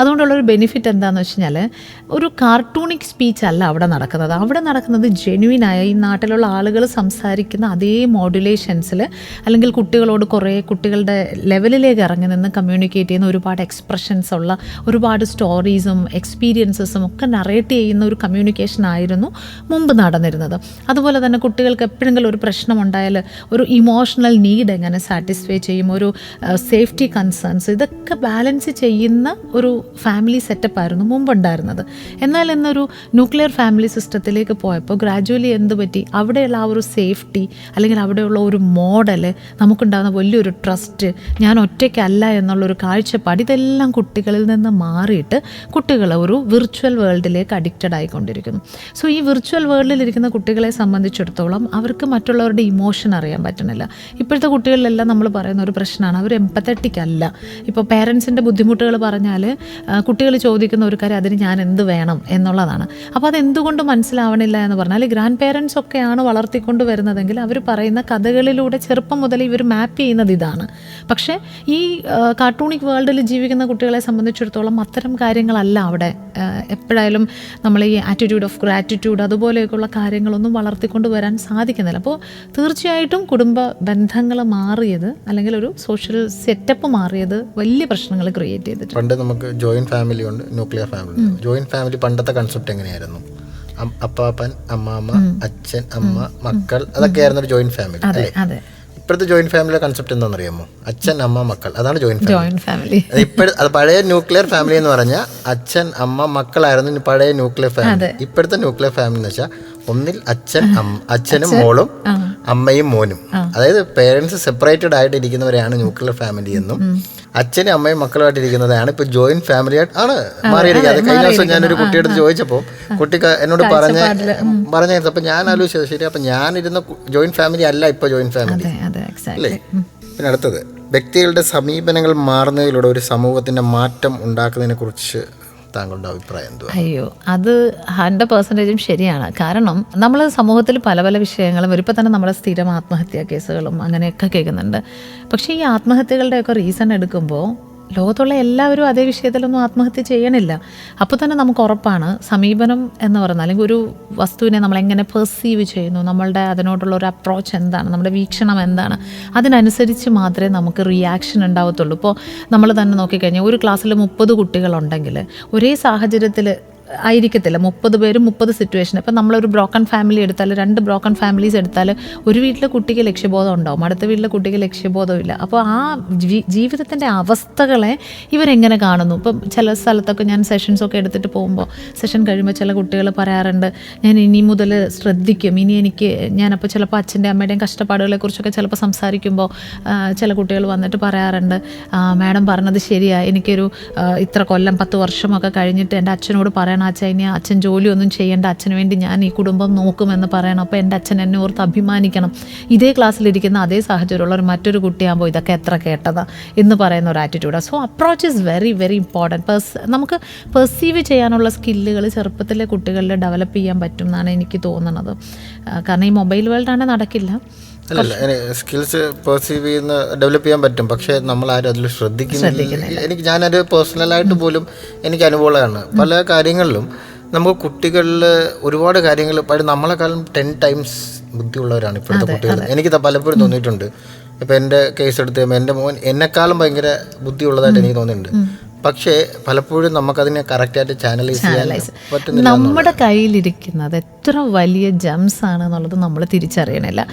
അതുകൊണ്ടുള്ളൊരു ബെനിഫിറ്റ് എന്താണെന്ന് വെച്ച് കഴിഞ്ഞാൽ ഒരു കാർട്ടൂണിക് സ്പീച്ച് അല്ല അവിടെ നടക്കുന്നത്. അവിടെ നടക്കുന്നത് ജെന്യുവിനായ ഈ നാട്ടിലുള്ള ആളുകൾ സംസാരിക്കുന്ന അതേ മോഡുലേഷൻസിൽ അല്ലെങ്കിൽ കുട്ടികളോട് കുറേ കുട്ടികളുടെ ലെവലിലേക്ക് ഇറങ്ങി നിന്ന് കമ്മ്യൂണിക്കേറ്റ് ചെയ്യുന്ന ഒരുപാട് എക്സ്പ്രഷൻസ് ഉള്ള ഒരുപാട് സ്റ്റോറീസും എക്സ്പീരിയൻസസും ഒക്കെ നറേറ്റ് ചെയ്യുന്ന ഒരു കമ്മ്യൂണിക്കേഷൻ ആയിരുന്നു മുമ്പ് നടന്നിരുന്നത്. അതുപോലെ തന്നെ കുട്ടികൾക്ക് എപ്പോഴെങ്കിലും ഒരു പ്രശ്നമുണ്ടായാൽ ഒരു ഇമോഷണൽ നീഡ് എങ്ങനെ സാറ്റിസ്ഫൈ ചെയ്യും ഒരു സേഫ്റ്റി കൺസേൺസ് ഇതൊക്കെ ബാലൻസ് ചെയ്യുന്ന ഒരു ഫാമിലി സെറ്റപ്പ് സെറ്റപ്പായിരുന്നു മുമ്പുണ്ടായിരുന്നത്. എന്നാൽ എന്നൊരു ന്യൂക്ലിയർ ഫാമിലി സിസ്റ്റത്തിലേക്ക് പോയപ്പോൾ ഗ്രാജുവലി എന്ത് പറ്റി? അവിടെയുള്ള ആ ഒരു സേഫ്റ്റി അല്ലെങ്കിൽ അവിടെയുള്ള ഒരു മോഡൽ നമുക്കുണ്ടാകുന്ന വലിയൊരു ട്രസ്റ്റ് ഞാൻ ഒറ്റയ്ക്കല്ല എന്നുള്ളൊരു കാഴ്ചപ്പാട് ഇതെല്ലാം കുട്ടികളിൽ നിന്ന് മാറിയിട്ട് കുട്ടികൾ ഒരു വിർച്വൽ വേൾഡിലേക്ക് അഡിക്റ്റഡ് ആയിക്കൊണ്ടിരിക്കുന്നു. സോ ഈ വിർച്വൽ വേൾഡിലിരിക്കുന്ന കുട്ടികളെ സംബന്ധിച്ചിടത്തോളം അവർക്ക് മറ്റുള്ളവരുടെ ഇമോഷൻ അറിയാൻ പറ്റുന്നില്ല ഇപ്പോഴത്തെ കുട്ടികളിലെല്ലാം നമ്മൾ പറയുന്ന ഒരു പ്രശ്നമാണ്. അവർ എമ്പത്തറ്റിക് അല്ല. ഇപ്പോൾ പേരൻസിന്റെ ബുദ്ധിമുട്ടുകൾ പറഞ്ഞാൽ കുട്ടികൾ ചോദിക്കുന്ന ഒരു കാര്യം അതിന് ഞാൻ എന്ത് വേണം എന്നുള്ളതാണ്. അപ്പോൾ അതെന്തുകൊണ്ട് മനസ്സിലാവണില്ല എന്ന് പറഞ്ഞാൽ ഗ്രാൻഡ് പേരൻസ് ഒക്കെയാണ് വളർത്തിക്കൊണ്ട് വരുന്നതെങ്കിൽ അവർ പറയുന്ന കഥകളിലൂടെ ചെറുപ്പം മുതൽ ഇവർ മാപ്പ് ചെയ്യുന്നത് ഇതാണ്. പക്ഷേ ഈ കാർട്ടൂണിക് വേൾഡിൽ ജീവിക്കുന്ന കുട്ടികളെ സംബന്ധിച്ചിടത്തോളം അത്തരം കാര്യങ്ങളല്ല അവിടെ. എപ്പോഴായാലും നമ്മൾ ഈ ആറ്റിറ്റ്യൂഡ് ഓഫ് ഗ്രാറ്റിറ്റ്യൂഡ് അതുപോലെയൊക്കെയുള്ള കാര്യങ്ങളൊന്നും വളർത്തിക്കൊണ്ട് വരാൻ സാധിക്കുന്നില്ല. അപ്പോൾ തീർച്ചയായിട്ടും കുടുംബ ബന്ധങ്ങൾ മാറിയത് അല്ലെങ്കിൽ ഒരു സോഷ്യൽ സെറ്റപ്പ് മാറിയത് വലിയ പ്രശ്നങ്ങൾ ക്രിയേറ്റ് ചെയ്തിട്ടുണ്ട്. പണ്ട് നമുക്ക് ജോയിന്റ് ഫാമിലി ഉണ്ട് ന്യൂക്ലിയർ ഫാമിലി ജോയിന്റ് ഫാമിലി പണ്ടത്തെ കൺസെപ്റ്റ് എങ്ങനെയായിരുന്നു? അപ്പാപ്പൻ അമ്മാമ്മ അച്ഛൻ അമ്മ മക്കൾ അതൊക്കെ ആയിരുന്നു ഒരു ജോയിന്റ് ഫാമിലി അതെ അല്ലേ? ഇപ്പോഴത്തെ ജോയിന്റ് ഫാമിലിയുടെ കൺസെപ്റ്റ് എന്താണെന്നറിയാമോ? അച്ഛൻ അമ്മ മക്കൾ. അതാണ് ജോയിന്റ് ഫാമിലി ജോയിന്റ് ഫാമിലി ഇപ്പോഴ പഴയ ന്യൂക്ലിയർ ഫാമിലി എന്ന് പറഞ്ഞാൽ അച്ഛൻ അമ്മ മക്കളായിരുന്നു പഴയ ന്യൂക്ലിയർ ഫാമിലി ഇപ്പോഴത്തെ ന്യൂക്ലിയർ ഫാമിലി എന്ന് വെച്ചാൽ ഒന്നിൽ അച്ഛൻ അച്ഛനും മോളും അമ്മയും മോനും. അതായത് പേരൻസ് സെപ്പറേറ്റഡ് ആയിട്ട് ഇരിക്കുന്നവരെയാണ് ന്യൂക്ലിയർ ഫാമിലി എന്നും അച്ഛനും അമ്മയും മക്കളുമായിട്ട് ഇരിക്കുന്നതാണ് ഇപ്പൊ ജോയിന്റ് ഫാമിലി ആയിട്ട് ആണ് മാറിയിരിക്കുന്നത്. കഴിഞ്ഞ ദിവസം ഞാനൊരു കുട്ടിയെടുത്ത് ചോദിച്ചപ്പോൾ കുട്ടി എന്നോട് പറഞ്ഞ പറഞ്ഞായിരുന്നു അപ്പൊ ഞാൻ ആലോചിച്ചത് ശരി അപ്പൊ ഞാനിരുന്ന ജോയിന്റ് ഫാമിലി അല്ല ഇപ്പൊ ജോയിന്റ് ഫാമിലി അതെ അതെ അല്ലേ? പിന്നെ അടുത്തത് വ്യക്തികളുടെ സമീപനങ്ങൾ മാറുന്നതിലൂടെ ഒരു സമൂഹത്തിന്റെ മാറ്റം ഉണ്ടാക്കുന്നതിനെ കുറിച്ച് താങ്കളുടെ അഭിപ്രായം എന്തുവാ? അയ്യോ അത് ഹൺഡ്രഡ് പെർസെന്റേജും ശരിയാണ്. കാരണം നമ്മൾ സമൂഹത്തിൽ പല പല വിഷയങ്ങളും വരും ഇപ്പോൾ തന്നെ നമ്മളെ സ്ഥിരം ആത്മഹത്യാ കേസുകളും അങ്ങനെയൊക്കെ കേൾക്കുന്നുണ്ട്. പക്ഷേ ഈ ആത്മഹത്യകളുടെയൊക്കെ റീസൺ എടുക്കുമ്പോൾ ലോകത്തുള്ള എല്ലാവരും അതേ വിഷയത്തിലൊന്നും ആത്മഹത്യ ചെയ്യണില്ല. അപ്പോൾ തന്നെ നമുക്ക് ഉറപ്പാണ്. സമീപനം എന്ന് പറഞ്ഞാൽ അല്ലെങ്കിൽ ഒരു വസ്തുവിനെ നമ്മൾ എങ്ങനെ പെർസീവ് ചെയ്യുന്നു നമ്മളുടെ അതിനോടുള്ള ഒരു അപ്രോച്ച് എന്താണ് നമ്മുടെ വീക്ഷണം എന്താണ് അതിനനുസരിച്ച് മാത്രമേ നമുക്ക് റിയാക്ഷൻ ഉണ്ടാവത്തുള്ളൂ. ഇപ്പോൾ നമ്മൾ തന്നെ നോക്കിക്കഴിഞ്ഞാൽ ഒരു ക്ലാസ്സിൽ മുപ്പത് കുട്ടികളുണ്ടെങ്കിൽ ഒരേ സാഹചര്യത്തിൽ ആയിരിക്കത്തില്ല. മുപ്പത് പേരും മുപ്പത് സിറ്റുവേഷൻ ഇപ്പം നമ്മളൊരു ബ്രോക്കൺ ഫാമിലി എടുത്താൽ രണ്ട് ബ്രോക്കൺ ഫാമിലീസ് എടുത്താൽ ഒരു വീട്ടിലെ കുട്ടിക്ക് ലക്ഷ്യബോധം ഉണ്ടാവും. അടുത്ത വീട്ടിലെ കുട്ടിക്ക് ലക്ഷ്യബോധമില്ല അപ്പോൾ ആ ജീവിതത്തിന്റെ അവസ്ഥകളെ ഇവരെങ്ങനെ കാണുന്നു? ഇപ്പം ചില സ്ഥലത്തൊക്കെ ഞാൻ സെഷൻസൊക്കെ എടുത്തിട്ട് പോകുമ്പോൾ സെഷൻ കഴിയുമ്പോൾ ചില കുട്ടികൾ പറയാറുണ്ട് ഞാൻ ഇനി മുതൽ ശ്രദ്ധിക്കും. ഇനി എനിക്ക് ഞാനപ്പോൾ ചിലപ്പോൾ അച്ഛന്റെ അമ്മയുടെയും കഷ്ടപ്പാടുകളെ കുറിച്ചൊക്കെ ചിലപ്പോൾ സംസാരിക്കുമ്പോൾ ചില കുട്ടികൾ വന്നിട്ട് പറയാറുണ്ട് മാഡം പറഞ്ഞത് ശരിയാണ് എനിക്കൊരു ഇത്ര കൊല്ലം പത്ത് വർഷമൊക്കെ കഴിഞ്ഞിട്ട് എന്റെ അച്ഛനോട് പറയാൻ പറയണം അച്ഛൻ ഇനി അച്ഛൻ ജോലിയൊന്നും ചെയ്യേണ്ട. അച്ഛന് വേണ്ടി ഞാൻ ഈ കുടുംബം നോക്കുമെന്ന് പറയണം. അപ്പോൾ എന്റെ അച്ഛൻ എന്നെ ഓർത്ത് അഭിമാനിക്കണം. ഇതേ ക്ലാസ്സിലിരിക്കുന്ന അതേ സാഹചര്യമുള്ള ഒരു മറ്റൊരു കുട്ടിയാകുമ്പോൾ ഇതൊക്കെ എത്ര കേട്ടതാ എന്ന് പറയുന്ന ഒരു ആറ്റിറ്റ്യൂഡാണ് so approach is very very important purse നമുക്ക് പെർസീവ് ചെയ്യാനുള്ള സ്കില്ലുകൾ ചെറുപ്പത്തിലെ കുട്ടികളിൽ ഡെവലപ്പ് ചെയ്യാൻ പറ്റും എന്നാണ് എനിക്ക് തോന്നുന്നത് കാരണം ഈ മൊബൈൽ വേൾഡാണ് നടക്കില്ല. അല്ലല്ല സ്കിൽസ് പെർസീവ് ചെയ്യുന്ന ഡെവലപ്പ് ചെയ്യാൻ പറ്റും. പക്ഷെ നമ്മൾ ആരും അതിൽ ശ്രദ്ധിക്കുന്നില്ല. എനിക്ക് ഞാനത് പേഴ്സണലായിട്ട് പോലും എനിക്ക് അനുഭവമാണ് പല കാര്യങ്ങളിലും നമുക്ക് കുട്ടികളിൽ ഒരുപാട് കാര്യങ്ങൾ പഴയ നമ്മളെക്കാളും ടെൻ ടൈംസ് ബുദ്ധിയുള്ളവരാണ് ഇപ്പോഴത്തെ കുട്ടികൾ. എനിക്ക് പലപ്പോഴും തോന്നിയിട്ടുണ്ട്. ഇപ്പം എന്റെ കേസ് എടുത്ത് എന്റെ മോൻ എന്നെക്കാളും ഭയങ്കര ബുദ്ധിയുള്ളതായിട്ട് എനിക്ക് തോന്നിയിട്ടുണ്ട്. പക്ഷേ പലപ്പോഴും നമുക്കതിനെ കറക്റ്റായിട്ട് ചാനലൈസ് ചെയ്യാൻ പറ്റുന്നില്ല നമ്മുടെ കയ്യിലിരിക്കുന്നത് എത്ര വലിയ ജംസ് ആണ് എന്നുള്ളത് നമ്മൾ തിരിച്ചറിയണില്ല.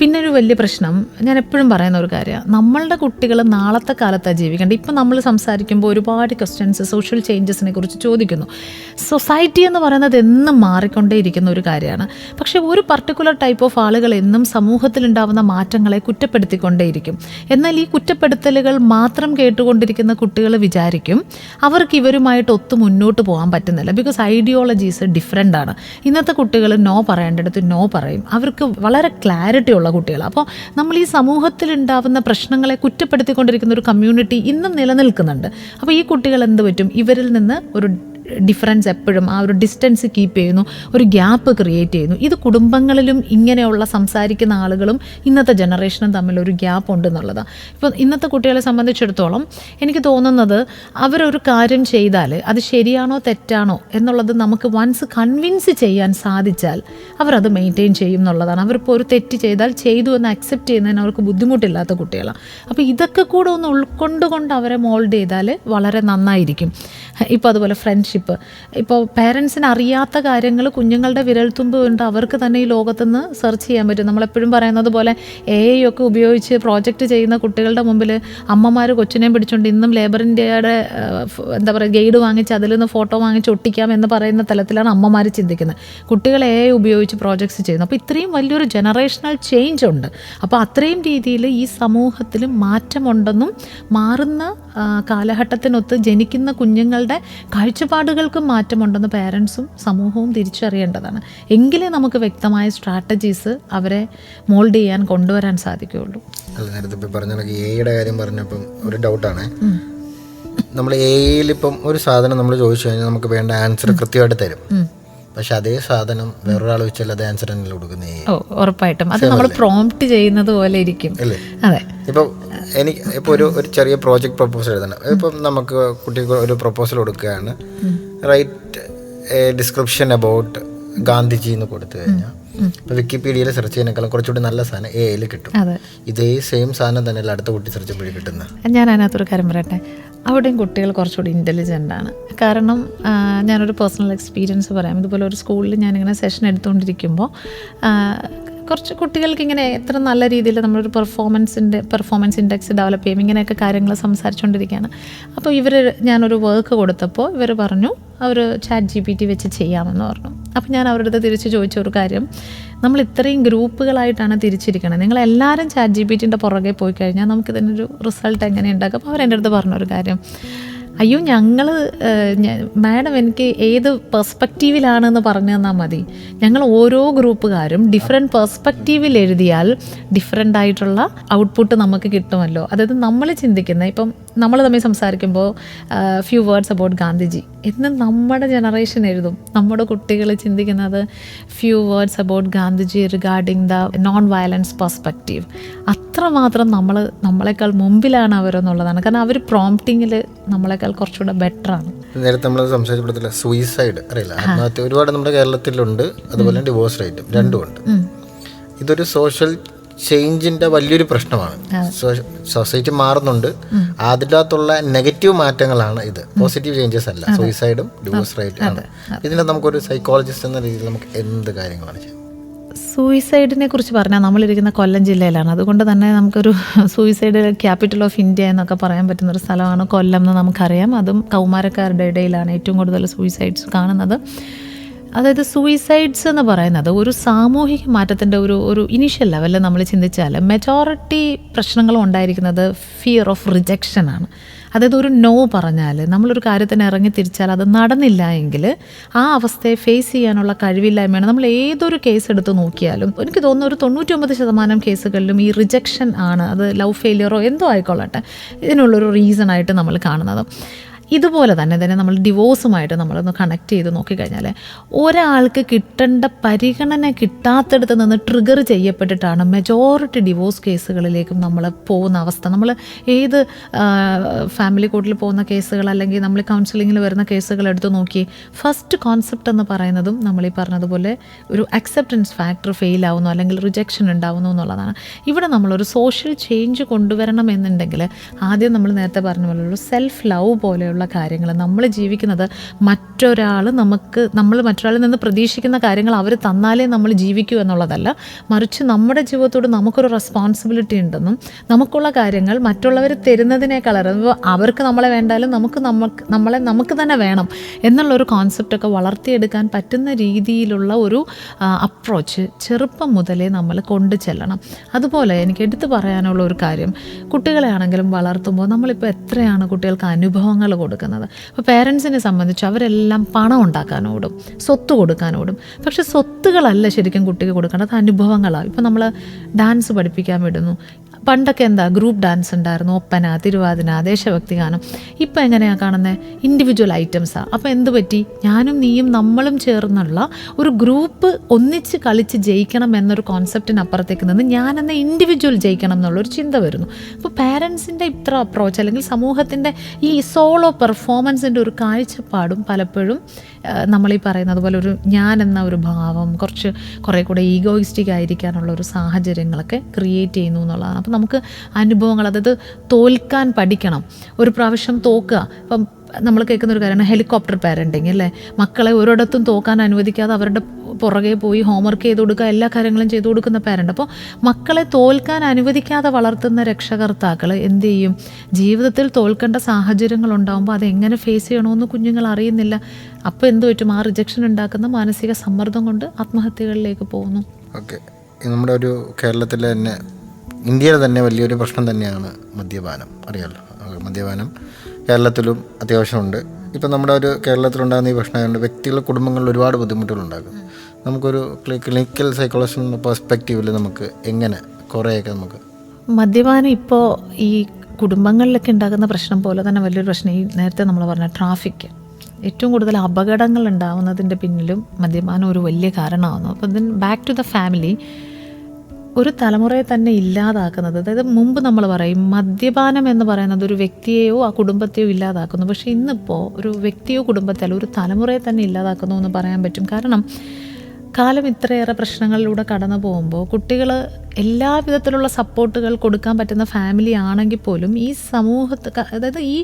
പിന്നെ ഒരു വലിയ പ്രശ്നം ഞാൻ എപ്പോഴും പറയുന്ന ഒരു കാര്യമാണ് നമ്മളുടെ കുട്ടികൾ നാളത്തെ കാലത്താണ് ജീവിക്കേണ്ടത്. ഇപ്പം നമ്മൾ സംസാരിക്കുമ്പോൾ ഒരുപാട് ക്വസ്റ്റ്യൻസ് സോഷ്യൽ ചേഞ്ചസിനെ കുറിച്ച് ചോദിക്കുന്നു. സൊസൈറ്റി എന്ന് പറയുന്നത് എന്നും മാറിക്കൊണ്ടേയിരിക്കുന്ന ഒരു കാര്യമാണ് പക്ഷേ ഒരു പർട്ടിക്കുലർ ടൈപ്പ് ഓഫ് ആളുകൾ എന്നും സമൂഹത്തിലുണ്ടാവുന്ന മാറ്റങ്ങളെ കുറ്റപ്പെടുത്തിക്കൊണ്ടേയിരിക്കും. എന്നാൽ ഈ കുറ്റപ്പെടുത്തലുകൾ മാത്രം കേട്ടുകൊണ്ടിരിക്കുന്ന കുട്ടികൾ വിചാരിക്കും അവർക്ക് ഇവരുമായിട്ട് ഒത്തു മുന്നോട്ട് പോകാൻ പറ്റുന്നില്ല. ബിക്കോസ് ഐഡിയോളജീസ് ഡിഫറെന്റ് ആണ്. ഇന്നത്തെ കുട്ടികൾ നോ പറയേണ്ടടുത്ത് നോ പറയും. അവർക്ക് വളരെ ക്ലാരിറ്റി ഉള്ള കുട്ടികൾ അപ്പോൾ നമ്മൾ ഈ സമൂഹത്തിൽ ഉണ്ടാവുന്ന പ്രശ്നങ്ങളെ കുറ്റപ്പെടുത്തിക്കൊണ്ടിരിക്കുന്ന ഒരു കമ്മ്യൂണിറ്റി ഇന്നും നിലനിൽക്കുന്നുണ്ട്. അപ്പോൾ ഈ കുട്ടികൾ എന്ത് പറ്റും? ഇവരിൽ നിന്ന് ഒരു ഡിഫറൻസ് എപ്പോഴും ആ ഒരു ഡിസ്റ്റൻസ് കീപ്പ് ചെയ്യുന്നു ഒരു ഗ്യാപ്പ് ക്രിയേറ്റ് ചെയ്യുന്നു. ഇത് കുടുംബങ്ങളിലും ഇങ്ങനെയുള്ള സംസാരിക്കുന്ന ആളുകളും ഇന്നത്തെ ജനറേഷനും തമ്മിൽ ഒരു ഗ്യാപ്പ് ഉണ്ട് ഇപ്പം ഇന്നത്തെ കുട്ടികളെ സംബന്ധിച്ചിടത്തോളം എനിക്ക് തോന്നുന്നത് അവരൊരു കാര്യം ചെയ്താൽ അത് ശരിയാണോ തെറ്റാണോ എന്നുള്ളത് നമുക്ക് വൺസ് കൺവിൻസ് ചെയ്യാൻ സാധിച്ചാൽ അവരത് മെയിന്റെയിൻ ചെയ്യും എന്നുള്ളതാണ്. അവരിപ്പോൾ ഒരു തെറ്റ് ചെയ്താൽ ചെയ്തു എന്ന് അക്സെപ്റ്റ് ചെയ്യുന്നതിന് അവർക്ക് ബുദ്ധിമുട്ടില്ലാത്ത കുട്ടികളാണ് അപ്പോൾ ഇതൊക്കെ കൂടെ ഒന്ന് ഉൾക്കൊണ്ടുകൊണ്ട് അവരെ മോൾഡ് ചെയ്താൽ വളരെ നന്നായിരിക്കും. ഇപ്പോൾ അതുപോലെ ഫ്രണ്ട്ഷിപ്പ് ഇപ്പോൾ പേരൻസിന് അറിയാത്ത കാര്യങ്ങൾ കുഞ്ഞുങ്ങളുടെ വിരൽത്തുമ്പ് കൊണ്ട് അവർക്ക് തന്നെ ഈ ലോകത്തുനിന്ന് സെർച്ച് ചെയ്യാൻ പറ്റും. നമ്മളെപ്പോഴും പറയുന്നത് പോലെ എ ഐ ഒക്കെ ഉപയോഗിച്ച് പ്രോജക്റ്റ് ചെയ്യുന്ന കുട്ടികളുടെ മുമ്പിൽ അമ്മമാർ കൊച്ചിനെ പിടിച്ചുകൊണ്ട് ഇന്നും ലേബർ ഇന്ത്യയുടെ എന്താ പറയുക ഗൈഡ് വാങ്ങിച്ച് അതിൽ നിന്ന് ഫോട്ടോ വാങ്ങിച്ച് ഒട്ടിക്കാം എന്ന് പറയുന്ന തലത്തിലാണ് അമ്മമാർ ചിന്തിക്കുന്നത്. കുട്ടികൾ എ ഐ ഉപയോഗിച്ച് പ്രോജക്ട്സ് ചെയ്യുന്നു. അപ്പോൾ ഇത്രയും വലിയൊരു ജനറേഷണൽ ചേഞ്ച് ഉണ്ട്. അപ്പോൾ അത്രയും രീതിയിൽ ഈ സമൂഹത്തിൽ മാറ്റമുണ്ടെന്നും മാറുന്ന കാലഘട്ടത്തിനൊത്ത് ജനിക്കുന്ന കുഞ്ഞുങ്ങളുടെ കാഴ്ചപ്പാടുകൾക്ക് മാറ്റമുണ്ടെന്ന് പേരൻസും സമൂഹവും തിരിച്ചറിയേണ്ടതാണ്. എങ്കിലേ നമുക്ക് വ്യക്തമായ സ്ട്രാറ്റജീസ് അവരെ മോൾഡ് ചെയ്യാൻ കൊണ്ടുവരാൻ സാധിക്കുകയുള്ളൂ. അല്ല നേരത്തെ ഇപ്പം പറഞ്ഞ എയുടെ കാര്യം പറഞ്ഞപ്പം ഒരു ഡൗട്ടാണ് നമ്മൾ എയിൽ ഇപ്പം ഒരു സാധനം നമ്മൾ ചോദിച്ചു കഴിഞ്ഞാൽ നമുക്ക് വേണ്ട ആൻസർ കൃത്യമായിട്ട് തരും. പക്ഷെ അതേ സാധനം വേറൊരാൾ വെച്ചാൽ അത് ആൻസർ തന്നെ കൊടുക്കുന്നേ? ഓ ഉറപ്പായിട്ടും. അത് നമ്മൾ പ്രോംപ്റ്റ് ചെയ്യുന്നത് പോലെ ഇരിക്കും. അല്ലേ? അതെ. ഇപ്പം എനിക്ക് ഇപ്പോൾ ഒരു ഒരു ചെറിയ പ്രോജക്റ്റ് പ്രപ്പോസൽ എഴുതണം. ഇപ്പം നമുക്ക് കുട്ടിക്ക് ഒരു പ്രപ്പോസൽ കൊടുക്കുകയാണ്. Write a description about Gandhiji എന്ന് കൊടുത്തു കഴിഞ്ഞാൽ. ഇപ്പൊ വിക്കിപീഡിയയിൽ സെർച്ച് ചെയ്യുന്നേക്കാളും കുറച്ചുകൂടി നല്ല സാധനം എ ഐയിൽ കിട്ടും. ഇതേ സെയിം സാധനം തന്നെയല്ല അടുത്ത കുട്ടി സെർച്ച് ചെയ്യുമ്പോഴേ കിട്ടുന്നത്? ഞാൻ അതിനകത്തൊരു കാര്യം പറയട്ടെ? അവിടെയും കുട്ടികൾ കുറച്ചുകൂടി ഇന്റലിജന്റ് ആണ്. കാരണം ഞാനൊരു പേഴ്സണൽ എക്സ്പീരിയൻസ് പറയാം. ഇതുപോലെ ഒരു സ്കൂളിൽ ഞാനിങ്ങനെ സെഷൻ എടുത്തുകൊണ്ടിരിക്കുമ്പോൾ കുറച്ച് കുട്ടികൾക്ക് ഇങ്ങനെ എത്ര നല്ല രീതിയിൽ നമ്മളൊരു പെർഫോമൻസിന്റെ പെർഫോമൻസ് ഇൻഡെക്സ് ഡെവലപ്പ് ചെയ്യും. ഇങ്ങനെയൊക്കെ കാര്യങ്ങൾ സംസാരിച്ചുകൊണ്ടിരിക്കുകയാണ്. അപ്പോൾ ഇവർ ഞാനൊരു വർക്ക് കൊടുത്തപ്പോൾ ഇവർ പറഞ്ഞു അവർ ചാറ്റ് ജി പി ടി വെച്ച് ചെയ്യാമെന്ന് പറഞ്ഞു. അപ്പോൾ ഞാൻ അവരുടെ അടുത്ത് തിരിച്ച് ചോദിച്ച ഒരു കാര്യം. നമ്മൾ ഇത്രയും ഗ്രൂപ്പുകളായിട്ടാണ് തിരിച്ചിരിക്കുന്നത് നിങ്ങൾ എല്ലാവരും ചാറ്റ് ജി പി ടിന്റെ പുറകെ പോയി കഴിഞ്ഞാൽ നമുക്ക് ഇതിനൊരു റിസൾട്ട് എങ്ങനെ ഉണ്ടാക്കും അപ്പോൾ അവരെന്റെ അടുത്ത് പറഞ്ഞൊരു കാര്യം. അയ്യോ ഞങ്ങൾ മാഡം എനിക്ക് ഏത് പെർസ്പെക്റ്റീവിലാണെന്ന് പറഞ്ഞു തന്നാൽ മതി. ഞങ്ങൾ ഓരോ ഗ്രൂപ്പുകാരും ഡിഫറെന്റ് പെർസ്പെക്റ്റീവിൽ എഴുതിയാൽ ഡിഫറെന്റ് ആയിട്ടുള്ള ഔട്ട്പുട്ട് നമുക്ക് കിട്ടുമല്ലോ. അതായത് നമ്മൾ ചിന്തിക്കുന്ന ഇപ്പം നമ്മൾ തമ്മിൽ സംസാരിക്കുമ്പോൾ ഫ്യൂ വേർഡ്സ് അബൌട്ട് ഗാന്ധിജി. എന്ന് നമ്മുടെ ജനറേഷൻ എഴുതും. നമ്മുടെ കുട്ടികൾ ചിന്തിക്കുന്നത് few words about Gandhiji regarding the non violence perspective അത്രമാത്രം നമ്മൾ നമ്മളെക്കാൾ മുമ്പിലാണ് അവരെന്നുള്ളതാണ്. കാരണം അവർ പ്രോംപ്റ്റിങ്ങിൽ നമ്മളെക്കാൾ കുറച്ചുകൂടെ ബെറ്ററാണ് നേരത്തെ നമ്മൾ സംസാരിച്ചപ്പോഴത്തില്ല സൂയിസൈഡ് അറിയില്ല. ആത്മഹത്യ ഒരുപാട് നമ്മുടെ കേരളത്തിലുണ്ട്. അതുപോലെ ഡിവോഴ്സ് റേറ്റും രണ്ടും ഉണ്ട്. ഇതൊരു സോഷ്യൽ ചേഞ്ചിന്റെ വലിയൊരു പ്രശ്നമാണ്. സൊസൈറ്റി മാറുന്നുണ്ട്. അതിനകത്തുള്ള നെഗറ്റീവ് മാറ്റങ്ങളാണ് ഇത്. പോസിറ്റീവ് ചേഞ്ചസ് അല്ല. സൂയിസൈഡും ഡിവോഴ്സ് റേറ്റും ആണ്. ഇതിനെ നമുക്കൊരു സൈക്കോളജിസ്റ്റ് എന്ന രീതിയിൽ നമുക്ക് എന്ത് കാര്യങ്ങളാണ് ചെയ്യുന്നത്? സൂയിസൈഡിനെ കുറിച്ച് പറഞ്ഞാൽ നമ്മളിരിക്കുന്ന കൊല്ലം ജില്ലയിലാണ്. അതുകൊണ്ട് തന്നെ നമുക്കൊരു സൂയിസൈഡ് ക്യാപിറ്റൽ ഓഫ് ഇന്ത്യ എന്നൊക്കെ പറയാൻ പറ്റുന്ന ഒരു സ്ഥലമാണ് കൊല്ലം എന്ന് നമുക്കറിയാം. അതും കൗമാരക്കാരുടെ ഇടയിലാണ് ഏറ്റവും കൂടുതൽ സൂയിസൈഡ്സ് കാണുന്നത്. അതായത് സൂയിസൈഡ്സ് എന്ന് പറയുന്നത് ഒരു സാമൂഹിക മാറ്റത്തിന്റെ ഒരു ഒരു ഇനീഷ്യൽ ലെവലിൽ നമ്മൾ ചിന്തിച്ചാൽ മെജോറിറ്റി പ്രശ്നങ്ങളും ഉണ്ടായിരിക്കുന്നത് ഫിയർ ഓഫ് റിജക്ഷൻ ആണ്. അതായത് ഒരു നോ പറഞ്ഞാൽ നമ്മളൊരു കാര്യത്തിന് ഇറങ്ങി തിരിച്ചാൽ അത് നടന്നില്ല എങ്കിൽ ആ അവസ്ഥയെ ഫേസ് ചെയ്യാനുള്ള കഴിവില്ലായ്മയാണ് നമ്മൾ ഏതൊരു കേസ് എടുത്ത് നോക്കിയാലും എനിക്ക് തോന്നുന്നു ഒരു തൊണ്ണൂറ്റൊമ്പത് ശതമാനം കേസുകളിലും ഈ റിജക്ഷൻ ആണ്. അത് ലവ് ഫെയിലിയറോ എന്തോ ആയിക്കൊള്ളട്ടെ. ഇതിനുള്ളൊരു റീസൺ ആയിട്ട് നമ്മൾ കാണുന്നത്. ഇതുപോലെ തന്നെ തന്നെ നമ്മൾ ഡിവോഴ്സുമായിട്ട് നമ്മളൊന്ന് കണക്ട് ചെയ്ത് നോക്കിക്കഴിഞ്ഞാൽ ഒരാൾക്ക് കിട്ടേണ്ട പരിഗണന കിട്ടാത്തടത്ത് നിന്ന് ട്രിഗർ ചെയ്യപ്പെട്ടിട്ടാണ് മെജോറിറ്റി ഡിവോഴ്സ് കേസുകളിലേക്കും നമ്മൾ പോകുന്ന അവസ്ഥ. നമ്മൾ ഏത് ഫാമിലി കോർട്ടിൽ പോകുന്ന കേസുകൾ അല്ലെങ്കിൽ നമ്മൾ കൗൺസിലിങ്ങിൽ വരുന്ന കേസുകൾ എടുത്തു നോക്കി ഫസ്റ്റ് കോൺസെപ്റ്റ് എന്ന് പറയുന്നതും നമ്മൾ ഈ പറഞ്ഞതുപോലെ ഒരു അക്സെപ്റ്റൻസ് ഫാക്ടർ ഫെയിൽ ആവുന്നു അല്ലെങ്കിൽ റിജക്ഷൻ ഉണ്ടാവുന്നു എന്നുള്ളതാണ്. ഇവിടെ നമ്മളൊരു സോഷ്യൽ ചേഞ്ച് കൊണ്ടുവരണം എന്നുണ്ടെങ്കിൽ ആദ്യം നമ്മൾ നേരത്തെ പറഞ്ഞ പോലെ ഒരു സെൽഫ് ലവ് പോലെയുള്ള കാര്യങ്ങൾ. നമ്മൾ ജീവിക്കുന്നത് മറ്റൊരാൾ നമുക്ക് നമ്മൾ മറ്റൊരാളിൽ നിന്ന് പ്രതീക്ഷിക്കുന്ന കാര്യങ്ങൾ അവർ തന്നാലേ നമ്മൾ ജീവിക്കൂ എന്നുള്ളതല്ല. മറിച്ച് നമ്മുടെ ജീവിതത്തോട് നമുക്കൊരു റെസ്പോൺസിബിലിറ്റി ഉണ്ടെന്നും നമുക്കുള്ള കാര്യങ്ങൾ മറ്റുള്ളവർ തരുന്നതിനേക്കാൾ അവർക്ക് നമ്മളെ വേണ്ടാലും നമുക്ക് നമുക്ക് നമ്മളെ നമുക്ക് തന്നെ വേണം എന്നുള്ളൊരു കോൺസെപ്റ്റൊക്കെ വളർത്തിയെടുക്കാൻ പറ്റുന്ന രീതിയിലുള്ള ഒരു അപ്രോച്ച് ചെറുപ്പം മുതലേ നമ്മൾ കൊണ്ടു ചെല്ലണം. അതുപോലെ എനിക്ക് എടുത്തു പറയാനുള്ള ഒരു കാര്യം കുട്ടികളെ ആണെങ്കിലും വളർത്തുമ്പോൾ നമ്മളിപ്പോൾ എത്രയാണ് കുട്ടികൾക്ക് അനുഭവങ്ങൾ കൊടുക്കുന്നത്. അപ്പോൾ പേരൻസിനെ സംബന്ധിച്ച് അവരെല്ലാം പണം ഉണ്ടാക്കാനോടും സ്വത്ത് കൊടുക്കാനോടും. പക്ഷെ സ്വത്തുകളല്ല ശരിക്കും കുട്ടിക്ക് കൊടുക്കേണ്ടത് അനുഭവങ്ങളാണ് ഇപ്പോൾ നമ്മൾ ഡാൻസ് പഠിപ്പിക്കാൻ വിടുന്നു. പണ്ടൊക്കെ എന്താ ഗ്രൂപ്പ് ഡാൻസ് ഉണ്ടായിരുന്നു ഒപ്പന തിരുവാതിര ദേശഭക്തി ഗാനം. ഇപ്പം എങ്ങനെയാണ് കാണുന്നത് ഇൻഡിവിജ്വൽ ഐറ്റംസാണ് അപ്പോൾ എന്ത് പറ്റി? ഞാനും നീയും നമ്മളും ചേർന്നുള്ള ഒരു ഗ്രൂപ്പ് ഒന്നിച്ച് കളിച്ച് ജയിക്കണം എന്നൊരു കോൺസെപ്റ്റിനപ്പുറത്തേക്ക് നിന്ന് ഞാനെന്ന ഇൻഡിവിജ്വൽ ജയിക്കണം എന്നുള്ളൊരു ചിന്ത വരുന്നു. അപ്പോൾ പാരൻസിന്റെ ഇത്ര അപ്രോച്ച് അല്ലെങ്കിൽ സമൂഹത്തിന്റെ ഈ സോളോ പെർഫോമൻസിന്റെ ഒരു കാഴ്ചപ്പാടും പലപ്പോഴും നമ്മളീ പറയുന്നത് പോലെ ഒരു ഞാൻ എന്ന ഒരു ഭാവം കുറച്ച് കുറേ കൂടെ ഈഗോയിസ്റ്റിക് ആയിരിക്കാനുള്ള ഒരു സാഹചര്യങ്ങളൊക്കെ ക്രിയേറ്റ് ചെയ്യുന്നു എന്നുള്ളതാണ്. നമുക്ക് അനുഭവങ്ങൾ അതായത് തോൽക്കാൻ പഠിക്കണം. ഒരു പ്രാവശ്യം തോക്കുക. ഇപ്പം നമ്മൾ കേൾക്കുന്ന ഒരു കാര്യമാണ് ഹെലികോപ്റ്റർ പാരന്റിങ് അല്ലേ? മക്കളെ ഒരിടത്തും തോക്കാൻ അനുവദിക്കാതെ അവരുടെ പുറകെ പോയി ഹോംവർക്ക് ചെയ്ത് കൊടുക്കുക എല്ലാ കാര്യങ്ങളും ചെയ്തു കൊടുക്കുന്ന പാരന്റ് അപ്പോൾ മക്കളെ തോൽക്കാൻ അനുവദിക്കാതെ വളർത്തുന്ന രക്ഷകർത്താക്കൾ എന്ത് ചെയ്യും? ജീവിതത്തിൽ തോൽക്കേണ്ട സാഹചര്യങ്ങൾ ഉണ്ടാകുമ്പോൾ അത് എങ്ങനെ ഫേസ് ചെയ്യണമെന്ന് കുഞ്ഞുങ്ങൾ അറിയുന്നില്ല. അപ്പോൾ എന്ത് പറ്റും? ആ റിജക്ഷൻ ഉണ്ടാക്കുന്ന മാനസിക സമ്മർദ്ദം കൊണ്ട് ആത്മഹത്യകളിലേക്ക് പോകുന്നു. ഓക്കെ. നമ്മുടെ ഒരു കേരളത്തിലെ തന്നെ ഇന്ത്യയിലെ തന്നെ വലിയൊരു പ്രശ്നം തന്നെയാണ് മദ്യപാനം. അറിയാലോ? മദ്യപാനം കേരളത്തിലും അത്യാവശ്യമുണ്ട്. ഇപ്പം നമ്മുടെ ഒരു കേരളത്തിലുണ്ടാകുന്ന ഈ പ്രശ്നമായതുകൊണ്ട് വ്യക്തികളുടെ കുടുംബങ്ങളിൽ ഒരുപാട് ബുദ്ധിമുട്ടുകളുണ്ടാകും. നമുക്കൊരു ക്ലിനിക്കൽ സൈക്കോളജി പെർസ്പെക്റ്റീവിൽ നമുക്ക് എങ്ങനെ കുറേയൊക്കെ നമുക്ക് മദ്യപാനം ഇപ്പോൾ ഈ കുടുംബങ്ങളിലൊക്കെ ഉണ്ടാകുന്ന പ്രശ്നം പോലെ തന്നെ വലിയൊരു പ്രശ്നം. ഈ നേരത്തെ നമ്മൾ പറഞ്ഞ ട്രാഫിക്. ഏറ്റവും കൂടുതൽ അപകടങ്ങൾ ഉണ്ടാവുന്നതിന്റെ പിന്നിലും മദ്യപാനം ഒരു വലിയ കാരണമാകുന്നു അപ്പോൾ then back to the family. ഒരു തലമുറയെ തന്നെ ഇല്ലാതാക്കുന്നത്. അതായത് മുമ്പ് നമ്മൾ പറയും മദ്യപാനം എന്ന് പറയുന്നത് ഒരു വ്യക്തിയെയോ ആ കുടുംബത്തെയോ ഇല്ലാതാക്കുന്നു. പക്ഷേ ഇന്നിപ്പോൾ ഒരു വ്യക്തിയോ കുടുംബത്തെ അല്ല ഒരു തലമുറയെ തന്നെ ഇല്ലാതാക്കുന്നു എന്ന് പറയാൻ പറ്റും. കാരണം കാലം ഇത്രയേറെ പ്രശ്നങ്ങളിലൂടെ കടന്നു പോകുമ്പോൾ കുട്ടികൾ എല്ലാ വിധത്തിലുള്ള സപ്പോർട്ടുകൾ കൊടുക്കാൻ പറ്റുന്ന ഫാമിലി ആണെങ്കിൽ പോലും ഈ സമൂഹത്ത് അതായത് ഈ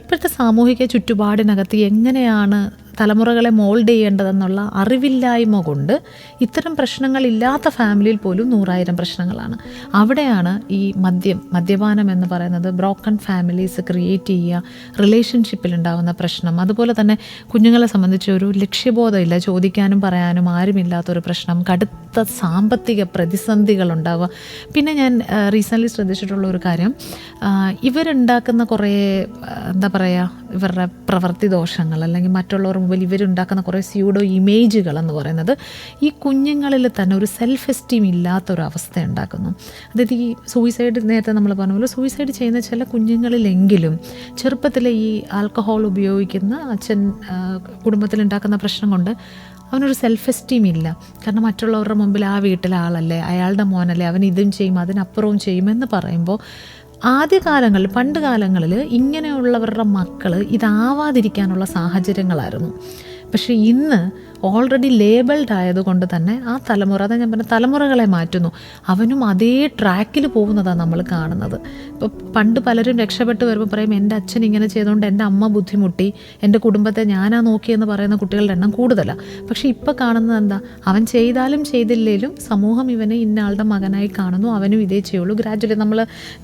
ഇപ്പോഴത്തെ സാമൂഹിക ചുറ്റുപാടിനകത്ത് എങ്ങനെയാണ് തലമുറകളെ മോൾഡ് ചെയ്യേണ്ടതെന്നുള്ള അറിവില്ലായ്മ കൊണ്ട് ഇത്തരം പ്രശ്നങ്ങളില്ലാത്ത ഫാമിലിയിൽ പോലും നൂറായിരം പ്രശ്നങ്ങളാണ്. അവിടെയാണ് ഈ മദ്യം മദ്യപാനം എന്ന് പറയുന്നത് ബ്രോക്കൺ ഫാമിലീസ് ക്രിയേറ്റ് ചെയ്യുക റിലേഷൻഷിപ്പിൽ ഉണ്ടാകുന്ന പ്രശ്നം. അതുപോലെ തന്നെ കുഞ്ഞുങ്ങളെ സംബന്ധിച്ച് ഒരു ലക്ഷ്യബോധമില്ല ചോദിക്കാനും പറയാനും ആരുമില്ലാത്തൊരു പ്രശ്നം കടുത്ത സാമ്പത്തിക പ്രതിസന്ധികൾ ഉണ്ടാവുക പിന്നെ ഞാൻ റീസെന്റ്ലി ശ്രദ്ധിച്ചിട്ടുള്ള ഒരു കാര്യം ഇവരുണ്ടാക്കുന്ന കുറേ എന്താ പറയുക ഇവരുടെ പ്രവൃത്തി ദോഷങ്ങൾ അല്ലെങ്കിൽ മറ്റുള്ളവർ ഇവരുണ്ടാക്കുന്ന കുറേ സ്യൂഡോ ഇമേജുകൾ എന്ന് പറയുന്നത് ഈ കുഞ്ഞുങ്ങളിൽ തന്നെ ഒരു സെൽഫ് എസ്റ്റീം ഇല്ലാത്തൊരവസ്ഥ ഉണ്ടാക്കുന്നു അതായത് ഈ സൂയിസൈഡ് നേരത്തെ നമ്മൾ പറഞ്ഞ പോലെ സൂയിസൈഡ് ചെയ്യുന്ന ചില കുഞ്ഞുങ്ങളിലെങ്കിലും ചെറുപ്പത്തിലെ ഈ ആൽക്കഹോൾ ഉപയോഗിക്കുന്ന അച്ഛൻ കുടുംബത്തിലുണ്ടാക്കുന്ന പ്രശ്നം കൊണ്ട് അവനൊരു സെൽഫ് എസ്റ്റീം ഇല്ല. കാരണം മറ്റുള്ളവരുടെ മുമ്പിൽ ആ വീട്ടിലെ ആളല്ലേ അയാളുടെ മോനല്ലേ അവൻ ഇതും ചെയ്യും അതിനപ്പുറവും ചെയ്യുമെന്ന് പറയുമ്പോൾ ആദ്യകാലങ്ങളിൽ പണ്ട് കാലങ്ങളിൽ ഇങ്ങനെയുള്ളവരുടെ മക്കൾ ഇതാവാതിരിക്കാനുള്ള സാഹചര്യങ്ങളായിരുന്നു. പക്ഷേ ഇന്ന് ഓൾറെഡി ലേബിൾഡ് ആയതുകൊണ്ട് തന്നെ ആ തലമുറ അതാ ഞാൻ പറഞ്ഞ തലമുറകളെ മാറ്റുന്നു. അവനും അതേ ട്രാക്കിൽ പോകുന്നതാണ് നമ്മൾ കാണുന്നത്. ഇപ്പോൾ പണ്ട് പലരും രക്ഷപ്പെട്ട് വരുമ്പോൾ പറയും എന്റെ അച്ഛൻ ഇങ്ങനെ ചെയ്തുകൊണ്ട് എന്റെ അമ്മ ബുദ്ധിമുട്ടി എന്റെ കുടുംബത്തെ ഞാനാ നോക്കിയെന്ന് പറയുന്ന കുട്ടികളുടെ എണ്ണം കൂടുതലാണ് പക്ഷേ ഇപ്പോൾ കാണുന്നത് എന്താ? അവൻ ചെയ്താലും ചെയ്തില്ലേലും സമൂഹം ഇവനെ ഇന്ന ആളുടെ മകനായി കാണുന്നു അവനും ഇതേ ചെയ്യുള്ളൂ. ഗ്രാജുവലി നമ്മൾ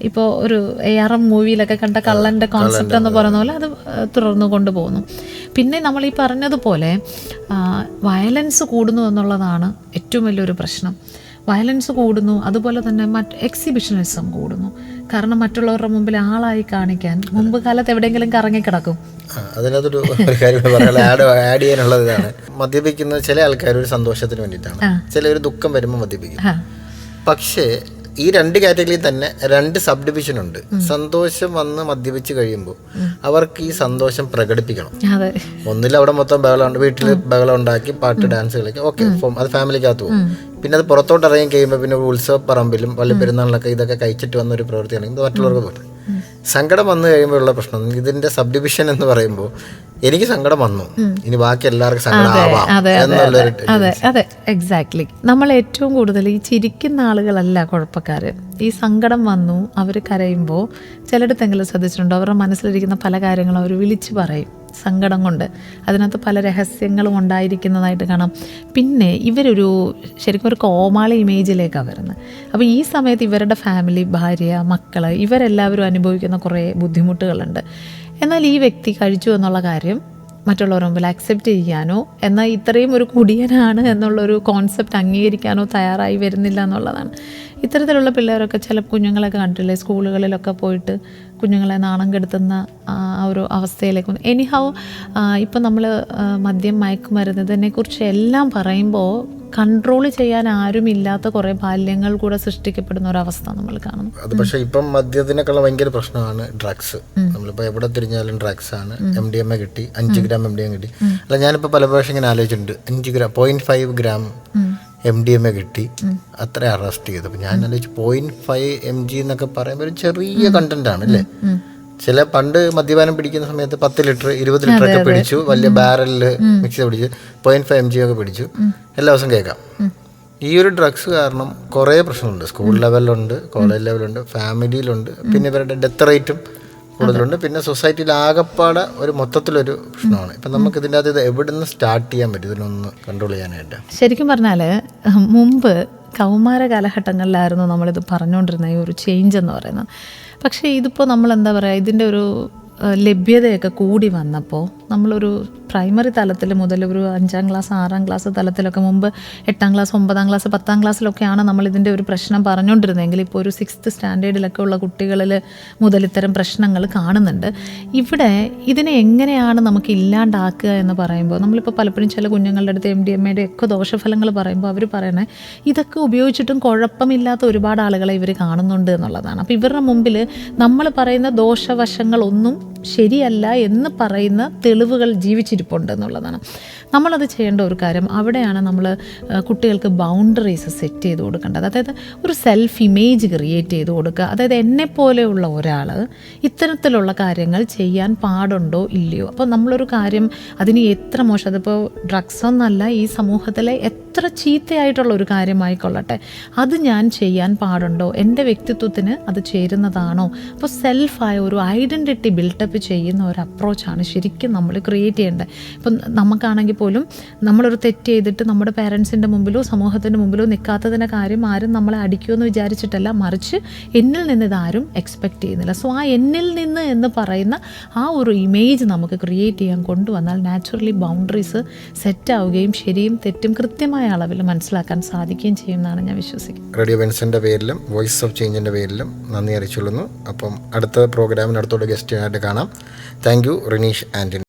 ഇപ്പോൾ ഒരു എ ആർ എം മൂവിയിലൊക്കെ കണ്ട കള്ളന്റെ കോൺസെപ്റ്റ് എന്ന് പറയുന്ന പോലെ അത് തുടർന്നു കൊണ്ടുപോകുന്നു പിന്നെ നമ്മൾ ഈ പറഞ്ഞതുപോലെ വയലൻസ് കൂടുന്നു എന്നുള്ളതാണ് ഏറ്റവും വലിയൊരു പ്രശ്നം. വയലൻസ് കൂടുന്നു അതുപോലെ തന്നെ മറ്റ് എക്സിബിഷനിസം കൂടുന്നു. കാരണം മറ്റുള്ളവരുടെ മുമ്പിൽ ആളായി കാണിക്കാൻ മുമ്പ് കാലത്ത് എവിടെയെങ്കിലും കറങ്ങിക്കിടക്കും കിടക്കും. അതിനകത്തൊരു ആഡ് ചെയ്യാനുള്ളത് ഇതാണ്. മദ്യപിക്കുന്നത് ചില ആൾക്കാർ ഒരു സന്തോഷത്തിന് വേണ്ടിയിട്ടാണ്. ചില ഒരു ദുഃഖം വരുമ്പോൾ മദ്യപിക്കും. പക്ഷേ ഈ രണ്ട് കാറ്റഗറിയിൽ തന്നെ രണ്ട് സബ് ഡിവിഷൻ ഉണ്ട്. സന്തോഷം വന്ന് മദ്യപിച്ച് കഴിയുമ്പോൾ അവർക്ക് ഈ സന്തോഷം പ്രകടിപ്പിക്കണം. ഒന്നിൽ അവിടെ മൊത്തം ബഹളം വീട്ടിൽ ബഹളം ഉണ്ടാക്കി പാട്ട് ഡാൻസ് കളിക്കും. ഓക്കെ അത് ഫാമിലിക്കകത്ത് പോകും. പിന്നെ അത് പുറത്തോട്ട് ഇറങ്ങി കഴിയുമ്പോൾ പിന്നെ ഉത്സവ പറമ്പിലും പള്ളി പെരുന്നാളിലൊക്കെ ഇതൊക്കെ കഴിച്ചിട്ട് വന്ന ഒരു പ്രവൃത്തിയാണെങ്കിൽ മറ്റുള്ളവർക്ക് പോട്ടെ സങ്കടം വന്നു കഴിയുമ്പോഴുള്ള പ്രശ്നം. ഇതിന്റെ സബ് ഡിവിഷൻ എന്ന് പറയുമ്പോൾ എനിക്ക് സങ്കടം വന്നു. ഇനി ബാക്കി എല്ലാവർക്കും സങ്കടം അതെ അതെ എക്സാക്ട്ലി നമ്മൾ ഏറ്റവും കൂടുതൽ ഈ ചിരിക്കുന്ന ആളുകളല്ല കുഴപ്പക്കാർ ഈ സങ്കടം വന്നു അവർ കരയുമ്പോൾ ചിലയിടത്തെങ്കിലും ശ്രദ്ധിച്ചിട്ടുണ്ടോ? അവരുടെ മനസ്സിലിരിക്കുന്ന പല കാര്യങ്ങളും അവർ വിളിച്ചു പറയും. സങ്കടം കൊണ്ട്. അതിനകത്ത് പല രഹസ്യങ്ങളും ഉണ്ടായിരിക്കുന്നതായിട്ട് കാണാം. പിന്നെ ഇവരൊരു ശരിക്കും ഒരു കോമാളി ഇമേജിലേക്കാണ് വരുന്നത്. അപ്പോൾ ഈ സമയത്ത് ഇവരുടെ ഫാമിലി ഭാര്യ മക്കൾ ഇവരെല്ലാവരും അനുഭവിക്കുന്ന കുറേ ബുദ്ധിമുട്ടുകളുണ്ട്. എന്നാൽ ഈ വ്യക്തി കഴിച്ചു എന്നുള്ള കാര്യം മറ്റുള്ളവരുടെ മുമ്പിൽ അക്സെപ്റ്റ് ചെയ്യാനോ എന്നാൽ ഇത്രയും ഒരു കുടിയനാണ് എന്നുള്ളൊരു കോൺസെപ്റ്റ് അംഗീകരിക്കാനോ തയ്യാറായി വരുന്നില്ല എന്നുള്ളതാണ്. ഇത്തരത്തിലുള്ള പിള്ളേരൊക്കെ ചില കുഞ്ഞുങ്ങളൊക്കെ കണ്ടിട്ടില്ലേ? സ്കൂളുകളിലൊക്കെ പോയിട്ട് കുഞ്ഞുങ്ങളെ നാണം കെടുത്തുന്ന ആ ഒരു അവസ്ഥയിലേക്ക് എനിഹൗ ഇപ്പം നമ്മൾ മദ്യം മയക്കുമരുന്നതിനെ കുറിച്ച് എല്ലാം പറയുമ്പോൾ കൺട്രോൾ ചെയ്യാൻ ആരും ഇല്ലാത്ത കുറെ ബാല്യങ്ങൾ കൂടെ സൃഷ്ടിക്കപ്പെടുന്ന ഒരവസ്ഥ നമ്മൾ കാണുന്നു. അത് പക്ഷേ ഇപ്പം മദ്യത്തിനൊക്കെ ഭയങ്കര പ്രശ്നമാണ് ഡ്രഗ്സ് നമ്മളിപ്പോൾ എവിടെ തിരിഞ്ഞാലും ഡ്രഗ്സ് ആണ്. എം ഡി എം എ കിട്ടി അഞ്ച് ഗ്രാം എം ഡി എം കിട്ടി. അല്ല ഞാനിപ്പോൾ പല പ്രാവശ്യം ഇങ്ങനെ ആലോചിച്ചിട്ടുണ്ട്. അഞ്ച് gram point five gram M D M A കിട്ടി. അത്ര അറസ്റ്റ് ചെയ്തു. അപ്പം ഞാൻ ആലോചിച്ചു പോയിന്റ് ഫൈവ് എം ജി എന്നൊക്കെ പറയുമ്പോൾ ഒരു ചെറിയ കണ്ടന്റ് ആണ് അല്ലേ? ചില പണ്ട് മദ്യപാനം പിടിക്കുന്ന സമയത്ത് പത്ത് ലിറ്റർ ഇരുപത് ലിറ്റർ ഒക്കെ പിടിച്ചു. വലിയ ബാരലിൽ മിക്സ് പിടിച്ചു. പോയിന്റ് ഫൈവ് എം ജി ഒക്കെ പിടിച്ചു. എല്ലാ ദിവസം കേൾക്കാം. ഈ ഒരു ഡ്രഗ്സ് കാരണം കുറേ പ്രശ്നമുണ്ട് സ്കൂൾ ലെവലിലുണ്ട് കോളേജ് ലെവലുണ്ട് ഫാമിലിയിലുണ്ട് പിന്നെ ഇവരുടെ ഡെത്ത് റേറ്റും കൂടുതലുണ്ട്. പിന്നെ സൊസൈറ്റിയിൽ ആകപ്പാടെ ഒരു മൊത്തത്തിലൊരു പ്രശ്നമാണ്. ഇപ്പം നമുക്ക് ഇതിന്റെ അകത്ത് ഇത് എവിടെ നിന്ന് സ്റ്റാർട്ട് ചെയ്യാൻ പറ്റും? ഇതിനൊന്ന് കൺട്രോൾ ചെയ്യാനായിട്ട്. ശരിക്കും പറഞ്ഞാൽ മുമ്പ് കൗമാര കാലഘട്ടങ്ങളിലായിരുന്നു നമ്മളിത് പറഞ്ഞുകൊണ്ടിരുന്ന ഈ ഒരു ചേഞ്ച് എന്ന് പറയുന്നത്. പക്ഷേ ഇതിപ്പോൾ നമ്മൾ എന്താ പറയുക ഇതിന്റെ ഒരു ലഭ്യതയൊക്കെ കൂടി വന്നപ്പോൾ നമ്മളൊരു പ്രൈമറി തലത്തിൽ മുതൽ ഒരു അഞ്ചാം ക്ലാസ് ആറാം ക്ലാസ് തലത്തിലൊക്കെ മുമ്പ് എട്ടാം ക്ലാസ് ഒമ്പതാം ക്ലാസ് പത്താം ക്ലാസ്സിലൊക്കെയാണ് നമ്മൾ ഇതിന്റെ ഒരു പ്രശ്നം പറഞ്ഞുകൊണ്ടിരുന്നതെങ്കിൽ ഇപ്പോൾ ഒരു സിക്സ്ത് സ്റ്റാൻഡേർഡിലൊക്കെ ഉള്ള കുട്ടികളിൽ മുതൽ ഇത്തരം പ്രശ്നങ്ങൾ കാണുന്നുണ്ട്. ഇവിടെ ഇതിനെ എങ്ങനെയാണ് നമുക്ക് ഇല്ലാണ്ടാക്കുക എന്ന് പറയുമ്പോൾ നമ്മളിപ്പോൾ പലപ്പോഴും ചില കുഞ്ഞുങ്ങളുടെ അടുത്ത് എം ഡി എം എയുടെ ഒക്കെ ദോഷഫലങ്ങൾ പറയുമ്പോൾ അവർ പറയണേ ഇതൊക്കെ ഉപയോഗിച്ചിട്ടും കുഴപ്പമില്ലാത്ത ഒരുപാട് ആളുകളെ ഇവർ കാണുന്നുണ്ട് എന്നുള്ളതാണ്. അപ്പോൾ ഇവരുടെ മുമ്പിൽ നമ്മൾ പറയുന്ന ദോഷവശങ്ങളൊന്നും ശരിയല്ല എന്ന് പറയുന്ന തെളിവുകൾ ജീവിച്ചിരിപ്പുണ്ട് എന്നുള്ളതാണ് നമ്മളത് ചെയ്യേണ്ട ഒരു കാര്യം അവിടെയാണ് നമ്മൾ കുട്ടികൾക്ക് ബൗണ്ടറീസ് സെറ്റ് ചെയ്ത് കൊടുക്കേണ്ടത്. അതായത് ഒരു സെൽഫ് ഇമേജ് ക്രിയേറ്റ് ചെയ്ത് കൊടുക്കുക. അതായത് എന്നെ പോലെയുള്ള ഒരാൾ ഇത്തരത്തിലുള്ള കാര്യങ്ങൾ ചെയ്യാൻ പാടുണ്ടോ ഇല്ലയോ? അപ്പോൾ നമ്മളൊരു കാര്യം അതിന് എത്ര മോശം അതിപ്പോൾ ഡ്രഗ്സ് ഒന്നല്ല ഈ സമൂഹത്തിലെ എത്ര ചീത്തയായിട്ടുള്ള ഒരു കാര്യമായിക്കൊള്ളട്ടെ അത് ഞാൻ ചെയ്യാൻ പാടുണ്ടോ? എന്റെ വ്യക്തിത്വത്തിന് അത് ചേരുന്നതാണോ? അപ്പോൾ സെൽഫായ ഒരു ഐഡന്റിറ്റി ബിൽട്ടപ്പ് ചെയ്യുന്ന ഒരു അപ്രോച്ചാണ് ശരിക്കും നമ്മൾ ക്രിയേറ്റ് ചെയ്യേണ്ടത്. ഇപ്പം നമുക്കാണെങ്കിൽ പോലും നമ്മളൊരു തെറ്റ് ചെയ്തിട്ട് നമ്മുടെ പേരൻസിന്റെ മുമ്പിലോ സമൂഹത്തിന്റെ മുമ്പിലോ നിൽക്കാത്തതിന്റെ കാര്യം ആരും നമ്മളെ അടിക്കുമെന്ന് വിചാരിച്ചിട്ടല്ല. മറിച്ച് എന്നിൽ നിന്ന് ഇതാരും എക്സ്പെക്റ്റ് ചെയ്യുന്നില്ല. സോ ആ എന്നിൽ നിന്ന് എന്ന് പറയുന്ന ആ ഒരു ഇമേജ് നമുക്ക് ക്രിയേറ്റ് ചെയ്യാൻ കൊണ്ടുവന്നാൽ നാച്ചുറലി ബൗണ്ടറീസ് സെറ്റ് ആവുകയും ശരിയും തെറ്റും കൃത്യമായ അളവിൽ മനസ്സിലാക്കാൻ സാധിക്കുകയും ചെയ്യുമെന്നാണ് ഞാൻ വിശ്വസിക്കുന്നത്. റേഡിയോ ബെൻസിന്റെ പേരിലും വോയിസ് ഓഫ് ചേഞ്ചിന്റെ പേരിലും നന്ദി അറിയിച്ചുകൊള്ളുന്നു. അപ്പം അടുത്ത പ്രോഗ്രാമിന് അടുത്തോടെ ഗസ്റ്റിനായിട്ട് കാണാം. Thank you Rineesh Antony